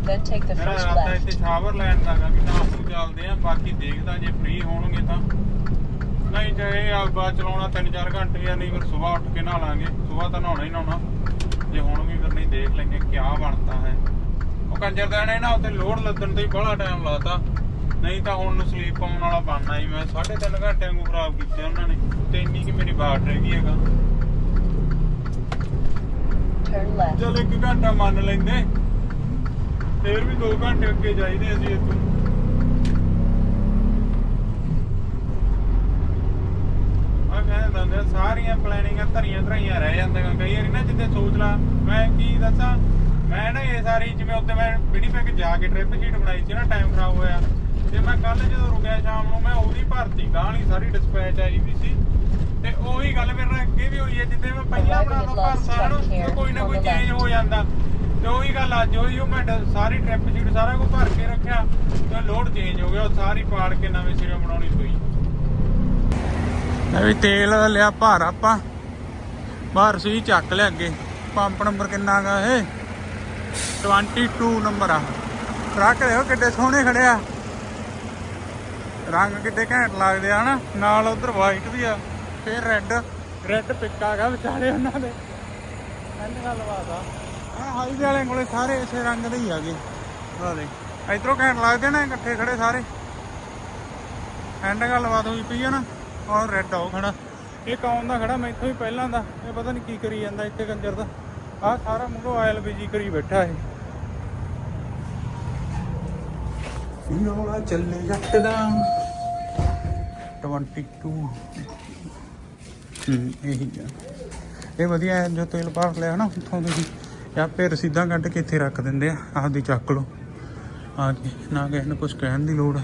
then take the first ਇਰਾਦਾ ਇੱਥੇ left. ਸ਼ਾਵਰ ਲੈਣ ਦਾ ਗਾ ਵੀ ਨਾ ਨੂੰ ਚੱਲਦੇ ਆ ਬਾਕੀ ਦੇਖਦਾ ਜੇ ਫ੍ਰੀ ਹੋਣਗੇ ਤਾਂ। ਨਹੀਂ ਜੇ ਇਹ ਆ ਬਾਅਦ ਚਲਾਉਣਾ 3-4 ਘੰਟੇ ਆ ਨਹੀਂ ਫਿਰ ਸਵੇਰ ਉੱਠ ਕੇ ਨਹਾ ਲਾਂਗੇ। ਸਵੇਰ ਤਾਂ ਨਹਾਉਣਾ ਹੀ ਨਹਾਉਣਾ। ਜੇ ਹੁਣ ਵੀ ਫਿਰ ਨਹੀਂ ਦੇਖ ਲੈਂਗੇ ਕਿਆ ਬਣਦਾ ਹੈ। ਉਹ ਕੰਜਰ ਦਾ ਨੇ ਨਾ ਉੱਤੇ ਲੋਡ ਲੱਦਣ ਤੇ ਹੀ ਬੜਾ ਟਾਈਮ ਲਾਤਾ। ਨਹੀਂ ਤਾਂ ਹੁਣ ਨੂੰ ਸਲੀਪ ਪਾਉਣ ਵਾਲਾ ਬਣਨਾ ਹੀ ਮੈਂ 3.5 ਘੰਟੇ ਨੂੰ ਖਰਾਬ ਕੀਤੇ ਉਹਨਾਂ ਨੇ। ਤੇ ਇੰਨੀ ਕਿ ਮੇਰੀ ਬਾਟ ਰਹਿ ਗਈ ਹੈਗਾ। Turn left. ਚਲ ਇੱਕ ਘੰਟਾ ਮੰਨ ਲੈਂਦੇ। ਫੇਰ ਵੀ 2 ਘੰਟੇ ਅੱਗੇ ਜਾਈਦੇ ਅਸੀਂ ਇੱਥੋਂ। ਆ ਕਹਿੰਦੇ ਹੁੰਦੇ ਆ, ਸਾਰੀਆਂ ਪਲੈਨਿੰਗਾਂ ਧਰੀਆਂ ਧਰਾਈਆਂ ਰਹਿ ਜਾਂਦੀਆਂ। ਕਈ ਵਾਰੀ ਨਾ ਜਿੱਦੇ ਸੋਚ ਲਾ ਮੈਂ ਕੀ ਦੱਸਾਂ? ਮੈਂ ਨਾ ਇਹ ਸਾਰੀ ਜਿਵੇਂ ਉੱਤੇ ਮੈਂ ਵਿਨੀਪੈਗ ਜਾ ਕੇ ਟ੍ਰਿਪ ਸ਼ੀਟ ਬਣਾਈ ਸੀ ਨਾ ਟਾਈਮ ਖਰਾਬ ਹੋਇਆ। ਤੇ ਮੈਂ ਕੱਲ ਜਦੋਂ ਰੁਕਿਆ ਸ਼ਾਮ ਨੂੰ ਮੈਂ ਉਹਦੀ ਭਰਤੀ ਗਾਣੀ ਸਾਰੀ ਡਿਸਪੈਚ ਆਈ ਵੀ ਸੀ। ਤੇ ਉਹੀ ਗੱਲ ਮੇਰੇ ਨਾਲ ਅੱਗੇ ਵੀ ਹੋਈ ਹੈ ਜਿੱਦੇ ਮੈਂ ਪਹਿਲਾਂ ਬਣਾ ਭਰਤਾ ਨਾ ਤੇ ਕੋਈ ਨਾ ਕੋਈ ਚੇਂਜ ਹੋ ਜਾਂਦਾ। ਤੇ ਉਹੀ ਗੱਲ ਅੱਜ ਹੋਈ ਉਹ ਮੈਂ ਡ- ਸਾਰੀ ਟ੍ਰਿਪ ਸ਼ੀਟ ਸਾਰਾ ਕੁਝ ਭਰ ਕੇ ਰੱਖਿਆ, ਤੇ ਲੋਡ ਚੇਂਜ ਹੋ ਗਿਆ, ਉਹ ਸਾਰੀ ਪਾੜ ਕੇ ਨਵੇਂ ਸਿਰੇ ਬਣਾਉਣੀ ਪਈ। ਮੈਂ ਵੀ ਤੇਲ ਲਿਆ ਭਾਰ ਆਪਾਂ। ਬਾਹਰ ਸੀ ਚੱਕ ਲਿਆ ਅੱਗੇ। ਪੰਪ ਨੰਬਰ ਕਿੰਨਾ ਗਾ ਇਹ? 22 ਨੰਬਰ ਆ। ਟਰੱਕ ਦੇਖੋ ਕਿੱਡੇ ਸੋਹਣੇ ਖੜਿਆ ਰੰਗ ਕਿੱਡੇ ਘੈਂਟ ਲੱਗਦੇ ਆ ਨਾ। ਨਾਲ ਉਧਰ ਵਾਈਟ ਵੀ ਆ। ਫਿਰ ਰੈੱਡ ਰੈੱਡ ਪਿੱਕਾ ਗਾ ਵਿਚਾਲੇ ਉਹਨਾਂ ਦੇ। ਐਨ ਗੱਲਬਾਤ ਆ। ਹਾਈਵੇ ਵਾਲਿਆਂ ਕੋਲੇ ਸਾਰੇ ਇਸੇ ਰੰਗ ਦੇ ਹੀ ਆਗੇ ਆ ਦੇ ਇਧਰੋਂ ਘੈਂਟ ਲੱਗਦੇ ਨੇ ਇਕੱਠੇ ਖੜੇ ਸਾਰੇ। ਐਂਡ ਗੱਲਬਾਤ ਹੋਈ ਪਈ ਆ ਨਾ ਔਰ ਰੈੱਡ ਆਉ ਖੜਾ। ਇਹ ਕੌਣ ਦਾ ਖੜਾ? ਮੈਥੋਂ ਹੀ ਪਹਿਲਾਂ ਦਾ। ਇਹ ਪਤਾ ਨਹੀਂ ਕੀ ਕਰੀ ਜਾਂਦਾ ਇੱਥੇ ਕੰਜਰ ਦਾ। ਆਹ ਸਾਰਾ ਮੂੰਹੋਂ ਆਇਲ ਬੀਜੀ ਕਰੀ ਬੈਠਾ ਇਹ। ਨੋਲਾ ਚੱਲੇ ਜੱਟ ਦਾ 22 ਹੂੰ। ਇਹੀ ਆ। ਇਹ ਵਧੀਆ ਹੈ ਜੋ ਤੇਲ ਪਾ ਲਿਆ ਨਾ ਉੱਥੋਂ ਤੁਸੀਂ। ਜਾਂ ਫਿਰ ਰਸੀਦਾਂ ਕੱਢ ਕੇ ਇੱਥੇ ਰੱਖ ਦਿੰਦੇ ਆ ਆਪਦੀ ਚੱਕ ਲਓ ਆ ਕੇ ਨਾ ਕਿਸੇ ਨੂੰ ਕੁਝ ਕਹਿਣ ਦੀ ਲੋੜ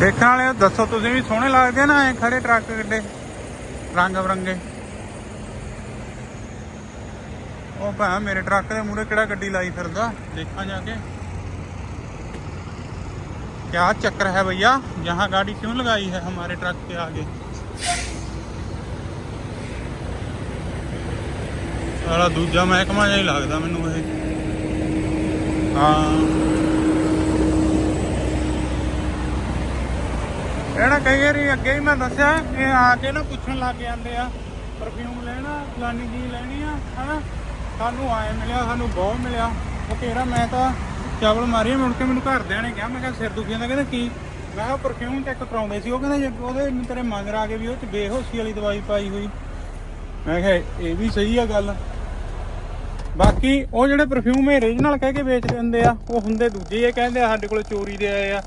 ਦੇਖਣ ਵਾਲਿਓ ਦੱਸੋ ਤੁਸੀਂ ਵੀ ਸੋਹਣੇ ਲੱਗਦੇ ਆ ਨਾ ਐ ਖੜੇ ਟਰੱਕ ਕਿੱਡੇ ਰੰਗ ਬਰੰਗੇ ਉਹ ਭਾ ਮੇਰੇ ਟਰੱਕ ਦੇ ਮੂਹਰੇ ਕਿਹੜਾ ਗੱਡੀ ਲਾਈ ਫਿਰਦਾ ਦੇਖਾਂ ਜਾ ਕੇ क्या चक्कर है भैया यहाँ गाड़ी क्यों लगाई है हमारे ट्रक के आगे ਸਾਲਾ ਦੂਜਾ ਮਹਿਕਮਾ ਜਿਹਾ ਹੀ ਲੱਗਦਾ ਮੈਨੂੰ ਇਹ। ਹਾਂ। ਇਹ ਕਈ ਵਾਰੀ ਅੱਗੇ ਹੀ ਮੈਂ ਦੱਸਿਆ, ਇਹ ਆ ਕੇ ਨਾ ਪੁੱਛਣ ਲੱਗ ਜਾਂਦੇ ਆ ਪਰਫਿਊਮ ਲੈਣਾ, ਫਲਾਨੀ ਚੀਜ਼ ਲੈਣੀ ਆ, ਹਨਾ? ਸਾਨੂੰ ਆਏ ਮਿਲਿਆ, ਸਾਨੂੰ ਬਹੁਤ ਮਿਲਿਆ। ਉਹ ਕਿਹੜਾ ਮੈਂ ਤਾਂ ਚਾਵਲ ਮਾਰੀ ਮੁੜ ਕੇ ਮੈਨੂੰ ਘਰਦਿਆਂ ਨੇ ਕਿਹਾ, ਮੈਂ ਕਿਹਾ ਸਿਰ ਦੁਖੀ ਜਾਂਦਾ ਕਹਿੰਦਾ ਕੀ? ਮੈਂ ਕਿਹਾ ਪਰਫਿਊਮ ਚੈੱਕ ਕਰਾਉਂਦੇ ਸੀ, ਉਹ ਕਹਿੰਦੇ ਜੇ ਉਹਦੇ ਤੇਰੇ ਮੰਗ ਆ ਕੇ ਵੀ ਉਹ ਚ ਬੇਹੋਸ਼ੀ ਵਾਲੀ ਦਵਾਈ ਪਾਈ ਹੋਈ। ਮੈਂ ਕਿਹਾ ਇਹ ਵੀ ਸਹੀ ਆ ਗੱਲ। ਬਾਕੀ ਉਹ ਜਿਹੜੇ ਪਰਫਿਊਮ ਇਹ ਰੀਜਨਲ ਕਹਿ ਕੇ ਵੇਚਦੇ ਹੁੰਦੇ ਆ, ਉਹ ਹੁੰਦੇ ਦੂਜੇ ਇਹ ਕਹਿੰਦੇ ਆ ਸਾਡੇ ਕੋਲ ਚੋਰੀ ਦੇ ਆਏ ਆ।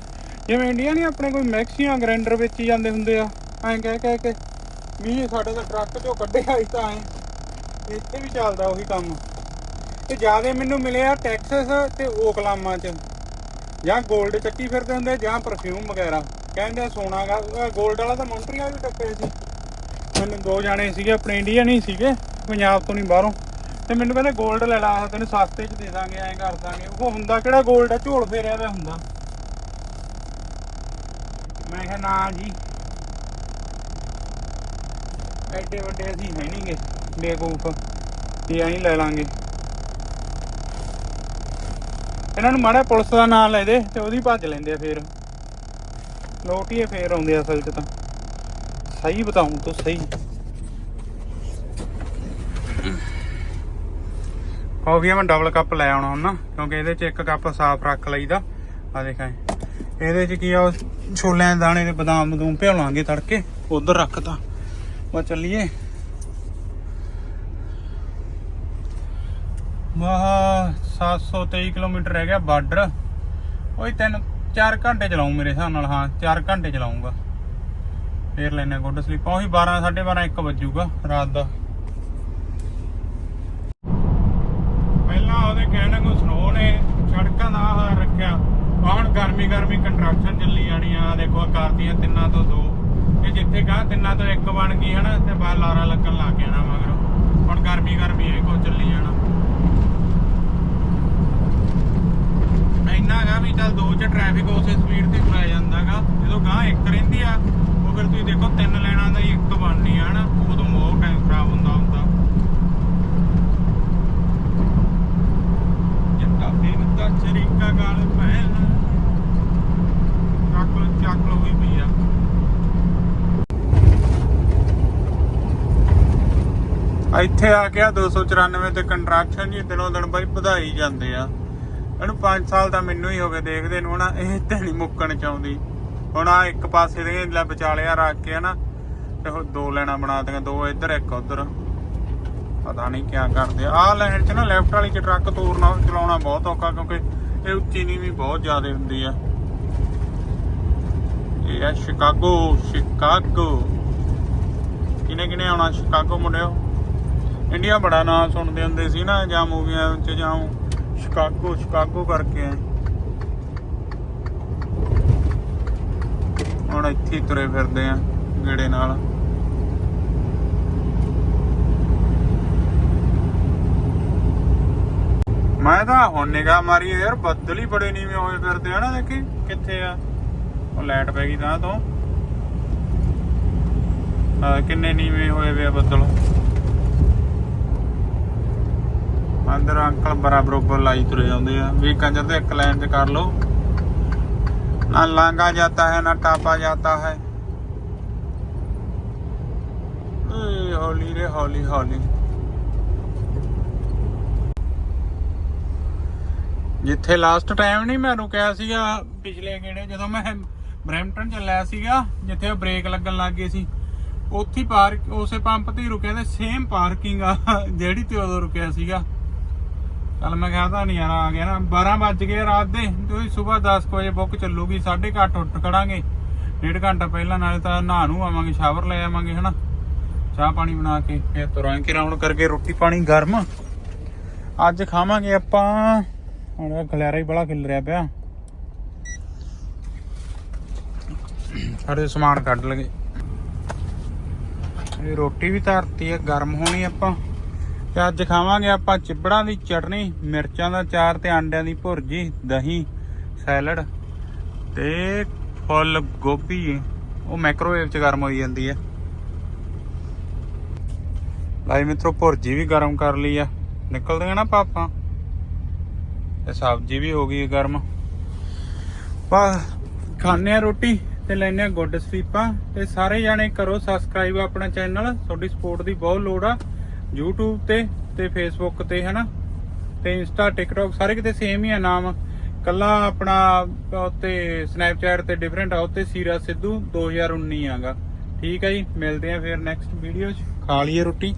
ਜਿਵੇਂ ਇੰਡੀਆ ਨਹੀਂ ਆਪਣੇ ਕੋਈ ਮੈਕਸੀਆਂ ਗ੍ਰੈਂਡਰ ਵੇਚੀ ਜਾਂਦੇ ਹੁੰਦੇ ਆ, ਐਂ ਕਹਿ ਕਹਿ ਕੇ ਵੀ ਸਾਡੇ ਤਾਂ ਟਰੱਕ ਚੋਂ ਕੱਢਿਆ ਆਈ ਤਾਂ ਐਂ। ਇੱਥੇ ਵੀ ਚੱਲਦਾ ਉਹੀ ਕੰਮ। ਤੇ ਜ਼ਿਆਦਾ ਮੈਨੂੰ ਮਿਲਿਆ ਆ ਟੈਕਸਸ ਤੇ ਓਕਲਾਮਾ ਚ। ਜਾਂ 골ਡ ਚੱਕੀ ਫਿਰਦੇ ਹੁੰਦੇ, ਜਾਂ ਪਰਫਿਊਮ ਵਗੈਰਾ। ਕਹਿੰਦੇ ਆ ਸੋਨਾ ਗਾ 골ਡ ਵਾਲਾ ਤਾਂ ਮੌਂਟਰੀਅਲ ਵੀ ਟੱਪੇ ਸੀ। ਮੈਨੂੰ ਦੋ ਜਾਣੇ ਸੀਗੇ, ਆਪਣੇ ਇੰਡੀਅਨ ਹੀ ਸੀਗੇ, ਪੰਜਾਬ ਤੋਂ ਨਹੀਂ ਬਾਹਰੋਂ। ਤੇ ਮੈਨੂੰ ਕਹਿੰਦੇ 골ਡ ਲੈ ਲਾ, ਤੈਨੂੰ ਸਸਤੇ 'ਚ ਦੇ ਦਾਂਗੇ, ਐਂ ਕਰ ਦਾਂਗੇ। ਉਹ ਹੁੰਦਾ ਕਿਹੜਾ 골ਡ ਆ? ਝੋਲ ਫੇਰਿਆ ਹੋਇਆ ਹੁੰਦਾ। ਮੈਂ ਕਿਹਾ ਨਾ ਜੀ। ਐਡੇ ਵੱਡੇ ਅਸੀਂ ਹੈ ਨਹੀਂਗੇ ਬੇਵਕੂਫ। ਵੀ ਐਂ ਹੀ ਲੈ ਲਾਂਗੇ। ਇਹਨਾਂ ਨੂੰ ਮਾੜਾ ਪੁਲਿਸ ਦਾ ਨਾਂ ਲੈ ਦੇ ਤੇ ਉਹਦੀ ਭੱਜ ਲੈਂਦੇ ਆ ਫੇਰ। ਲੋਟੀਏ ਫੇਰ ਆਉਂਦੇ ਆ ਅਸਲ 'ਚ ਤਾਂ। ਸਹੀ ਬਤਾਉਂ ਤਾਂ ਸਹੀ। ਕਾਫੀ ਮੈਂ ਡਬਲ ਕੱਪ ਲੈ ਆਉਣਾ ਹੁਣ ਨਾ, ਕਿਉਂਕਿ ਇਹਦੇ 'ਚ ਇੱਕ ਕੱਪ ਸਾਫ਼ ਰੱਖ ਲਈਦਾ। ਆ ਦੇਖਾਂ ਇਹਦੇ 'ਚ ਕੀ ਆ ਛੋਲਿਆਂ ਦੇ ਦਾਣੇ ਤੇ ਬਦਾਮ ਬਦੂਮ ਭਿਉਲਾਂਗੇ ਤੜਕੇ, ਉਧਰ ਰੱਖਤਾ। ਬਾ ਚੱਲੀਏ। ਵਾਹ 723 ਕਿਲੋਮੀਟਰ ਰਹਿ ਗਿਆ ਬਾਰਡਰ। ਉਹੀ ਤਿੰਨ 4 ਘੰਟੇ ਚਲਾਉਂ ਮੇਰੇ ਹਿਸਾਬ ਨਾਲ, ਹਾਂ 4 ਘੰਟੇ ਚਲਾਉਂਗਾ ਫੇਰ ਲੈਣਾ ਗੁੱਡ ਸਲੀਪ ਉਹੀ 12 12:30 1 ਵੱਜੂਗਾ ਰਾਤ ਦਾ ਪਹਿਲਾਂ ਉਹਦੇ ਕਹਿਣ ਕੋਈ ਸਨੋ ਨੇ ਸੜਕਾਂ ਦਾ ਹਾਲ ਰੱਖਿਆ। ਹੁਣ ਗਰਮੀ ਗਰਮੀ ਕੰਟਰੈਕਸ਼ਨ ਚੱਲੀ ਜਾਣੀ ਆ। ਦੇਖੋ, ਆਹ ਕਰਤੀਆਂ ਤਿੰਨਾਂ ਤੋਂ ਦੋ। ਇਹ ਜਿੱਥੇ ਕਹਾ ਤਿੰਨਾਂ ਤੋਂ ਇੱਕ ਬਣ ਗਈ ਹਨਾ, ਤੇ ਬਾਹਰ ਲਾਰਾ ਲੱਗਣ ਲੱਗ ਜਾਣਾ ਮਗਰ। ਹੁਣ ਗਰਮੀ ਗਰਮੀ ਇਹ ਕੋ ਚੱਲੀ ਜਾਣਾ। ਇੰਨਾ ਗਾ ਵੀ ਚੱਲ ਦੋ ਚ ਟ੍ਰੈਫਿਕ ਉਸੇ ਸਪੀਡ ਤੇ ਤੁਰਿਆ ਜਾਂਦਾਗਾ ਜਦੋਂ ਗਾਂ ਇੱਕ ਰਹਿੰਦੀ ਆ, ਉਹ ਫਿਰ ਤੁਸੀਂ ਦੇਖੋ, ਤਿੰਨ ਲੈਣਾ ਦਾ ਹੀ ਇੱਕ ਬਣਨੀ ਆ ਹਨਾ। ਉਦੋਂ ਮੋਹ ਟਾਈਮ ਖਰਾਬ ਹੁੰਦਾ ਹੁੰਦਾ ਜੱਟਾ ਫਿਰ ਦਾ ਚਰੀਕਾ ਗਾਲ ਪੈਣ ਹੋਈ ਪਈ ਆ ਇੱਥੇ ਆ ਗਿਆ 294 ਤੇ ਕੰਟਰੈਕਸ਼ਨ ਜੀ, ਦਿਨੋਂ ਦਿਨ ਬਾਈ ਵਧਾਈ ਜਾਂਦੇ ਆ। ਇਹਨੂੰ 5 ਸਾਲ ਦਾ ਮੈਨੂੰ ਹੀ ਹੋ ਗਏ ਦੇਖਦੇ ਨੂੰ, ਹਨਾ, ਇਹ ਤੇ ਨਹੀਂ ਮੁੱਕਣ ਚਾਹੁੰਦੀ। ਹੁਣ ਆ ਇੱਕ ਪਾਸੇ ਦੇ ਲੈ ਵਿਚਾਲਿਆ ਰੱਖ ਕੇ, ਹਨਾ, ਤੇ ਉਹ ਦੋ ਲੈਣਾ ਬਣਾ ਦਿਆਂ, ਦੋ ਇੱਧਰ, ਇੱਕ ਉੱਧਰ। ਪਤਾ ਨਹੀਂ ਕਿਆ ਕਰਦੇ ਆ। ਆਹ ਲਾਈਨ 'ਚ ਨਾ ਲੈਫਟ ਵਾਲੀ 'ਚ ਟਰੱਕ ਤੋਰਨਾ, ਚਲਾਉਣਾ ਬਹੁਤ ਔਖਾ ਕਿਉਂਕਿ ਇਹ ਉੱਚੀ ਨੀਵੀਂ ਬਹੁਤ ਜ਼ਿਆਦਾ ਹੁੰਦੀ ਆ। ਇਹ ਆ ਸ਼ਿਕਾਗੋ ਸ਼ਿਕਾਗੋ। ਕਿਨੇ ਕਿਨੇ ਆਉਣਾ ਸ਼ਿਕਾਗੋ ਮੁੰਡਿਓ? ਇੰਡੀਆ ਬੜਾ ਨਾਮ ਸੁਣਦੇ ਹੁੰਦੇ ਸੀ ਨਾ, ਜਾਂ ਮੂਵੀਆਂ 'ਚ ਜਾਂ ਸ਼ਿਕਾਗੋ ਸ਼ਿਕਾਗੋ ਕਰਕੇ ਆ ਹੁਣ ਇੱਥੇ ਤੁਰੇ ਫਿਰਦੇ ਆ ਗੇੜੇ ਨਾਲ। ਮੈਂ ਤਾਂ ਹੁਣ ਨਿਗਾਹ ਮਾਰੀ ਯਾਰ, ਬੱਦਲ ਹੀ ਬੜੇ ਨੀਵੇਂ ਹੋਏ ਫਿਰਦੇ ਆ ਨਾ ਦੇਖੀ। ਕਿੱਥੇ ਆ? ਉਹ ਲਾਈਟ ਪੈ ਗਈ ਤਾਂ ਤੋਂ। ਕਿੰਨੇ ਨੀਵੇਂ ਹੋਏ ਵੇ ਬੱਦਲ। ਅੰਦਰ ਅੰਕਲ ਬਰਾ ਬਰੋਬਰ ਲਾਈ ਤੁਰੇ ਜਾਂਦੇ ਆ। ਵੀ ਕੰਜਰ ਤੇ ਇੱਕ ਲਾਈਨ 'ਚ ਕਰ ਲਓ। ਨਾ ਲਾਂਗਾ ਜਾਂਦਾ ਹੈ, ਨਾ ਟਾਪਾ ਜਾਂਦਾ ਹੈ। ਹੌਲੀ ਰੇ, ਹੌਲੀ ਹੌਲੀ। ਜਿੱਥੇ ਲਾਸਟ ਟਾਈਮ ਨਹੀਂ ਮੈਂ ਰੁਕਿਆ ਸੀਗਾ, ਪਿਛਲੇ ਗੇੜੇ ਜਦੋਂ ਮੈਂ ਬਰੈਂਪਟਨ ਚੱਲਿਆ ਸੀਗਾ, ਜਿੱਥੇ ਬ੍ਰੇਕ ਲੱਗਣ ਲੱਗ ਗਏ ਸੀ, ਉੱਥੇ ਪਾਰਕ ਉਸੇ ਪੰਪ ਤੇ ਰੁਕਿਆ ਤੇ ਸੇਮ ਪਾਰਕਿੰਗ ਆ, ਜਿਹੜੀ ਤੇ ਉਦੋਂ ਰੁਕਿਆ ਸੀਗਾ। ਕੱਲ ਮੈਂ ਕਿਹਾ ਤਾਂ ਨਹੀਂ ਆ ਗਿਆ ਨਾ 12 ਵੱਜ ਗਏ ਰਾਤ ਦੇ ਤੁਸੀਂ ਸਵੇਰ 10 ਕੁ ਵਜੇ ਬੁੱਕ ਚੱਲੂਗੀ 8:30 ਉੱਠ ਖੜਾਂਗੇ। ਡੇਢ ਘੰਟਾ ਪਹਿਲਾਂ ਨਾਲੇ ਤਾਂ ਨਹਾ ਨੂੰ ਆਵਾਂਗੇ ਸ਼ਾਵਰ ਲੈ ਆਵਾਂਗੇ, ਹਨਾ। ਚਾਹ ਪਾਣੀ ਬਣਾ ਕੇ, ਫਿਰ ਤੁਰਾਂਗੇ ਰਾਉਂਡ ਕਰਕੇ ਰੋਟੀ ਪਾਣੀ ਗਰਮ। ਅੱਜ ਖਾਵਾਂਗੇ ਆਪਾਂ ਹੁਣ ਇਹ ਖਲਿਆਰਾ ਹੀ ਬੜਾ ਖਿਲ ਰਿਹਾ ਪਿਆ। ਸਾਡੇ ਸਮਾਨ ਕੱਢ ਲਗੇ। ਇਹ ਰੋਟੀ ਵੀ ਧਰਤੀ ਹੈ ਗਰਮ ਹੋਣੀ ਆਪਾਂ। ਤੇ ਅੱਜ ਖਾਵਾਂਗੇ ਆਪਾਂ ਚਿਬੜਾਂ ਦੀ ਚਟਨੀ, ਮਿਰਚਾਂ ਦਾ ਚਾਰ ਤੇ ਆਂਡਿਆਂ ਦੀ ਭੁਰਜੀ, ਦਹੀਂ, ਸੈਲਡ ਤੇ ਫੁੱਲ ਗੋਭੀ। ਉਹ ਮਾਈਕ੍ਰੋਵੇਵ ਚ ਗਰਮ ਹੋਈ ਜਾਂਦੀ ਹੈ ਲਾਈ ਮਿੱਤਰੋ, ਭੁਰਜੀ ਵੀ ਗਰਮ ਕਰ ਲਈ ਆ। ਨਿਕਲਦੀਆਂ ਨਾ ਪਾਪਾਂ। ਤੇ ਸਬਜ਼ੀ ਵੀ ਹੋ ਗਈ ਗਰਮ। ਬਸ ਖਾਣੇ ਆ ਰੋਟੀ ਤੇ ਲੈਣੇ ਆ ਗੁੱਡ ਸਲੀਪਾਂ। ਤੇ ਸਾਰੇ ਜਾਣੇ ਕਰੋ ਸਬਸਕ੍ਰਾਈਬ ਆਪਣਾ ਚੈਨਲ ਤੁਹਾਡੀ ਸਪੋਰਟ ਦੀ ਬਹੁਤ ਲੋੜ ਆ। YouTube ਤੇ ਤੇ Facebook ਤੇ, ਹਨਾ? ਤੇ Insta, TikTok, ਸਾਰੇ ਕਿਤੇ ਸੇਮ ਹੀ ਆ ਨਾਮ। ਕੱਲਾ ਆਪਣਾ ਉੱਤੇ Snapchat ਤੇ ਡਿਫਰੈਂਟ ਆ ਉੱਤੇ ਸੀਰਾ ਸਿੱਧੂ 2019 ਆਗਾ। ਠੀਕ ਆ ਜੀ, ਮਿਲਦੇ ਆ ਫਿਰ ਨੈਕਸਟ ਵੀਡੀਓ 'ਚ। ਖਾ ਲਈਏ ਰੋਟੀ।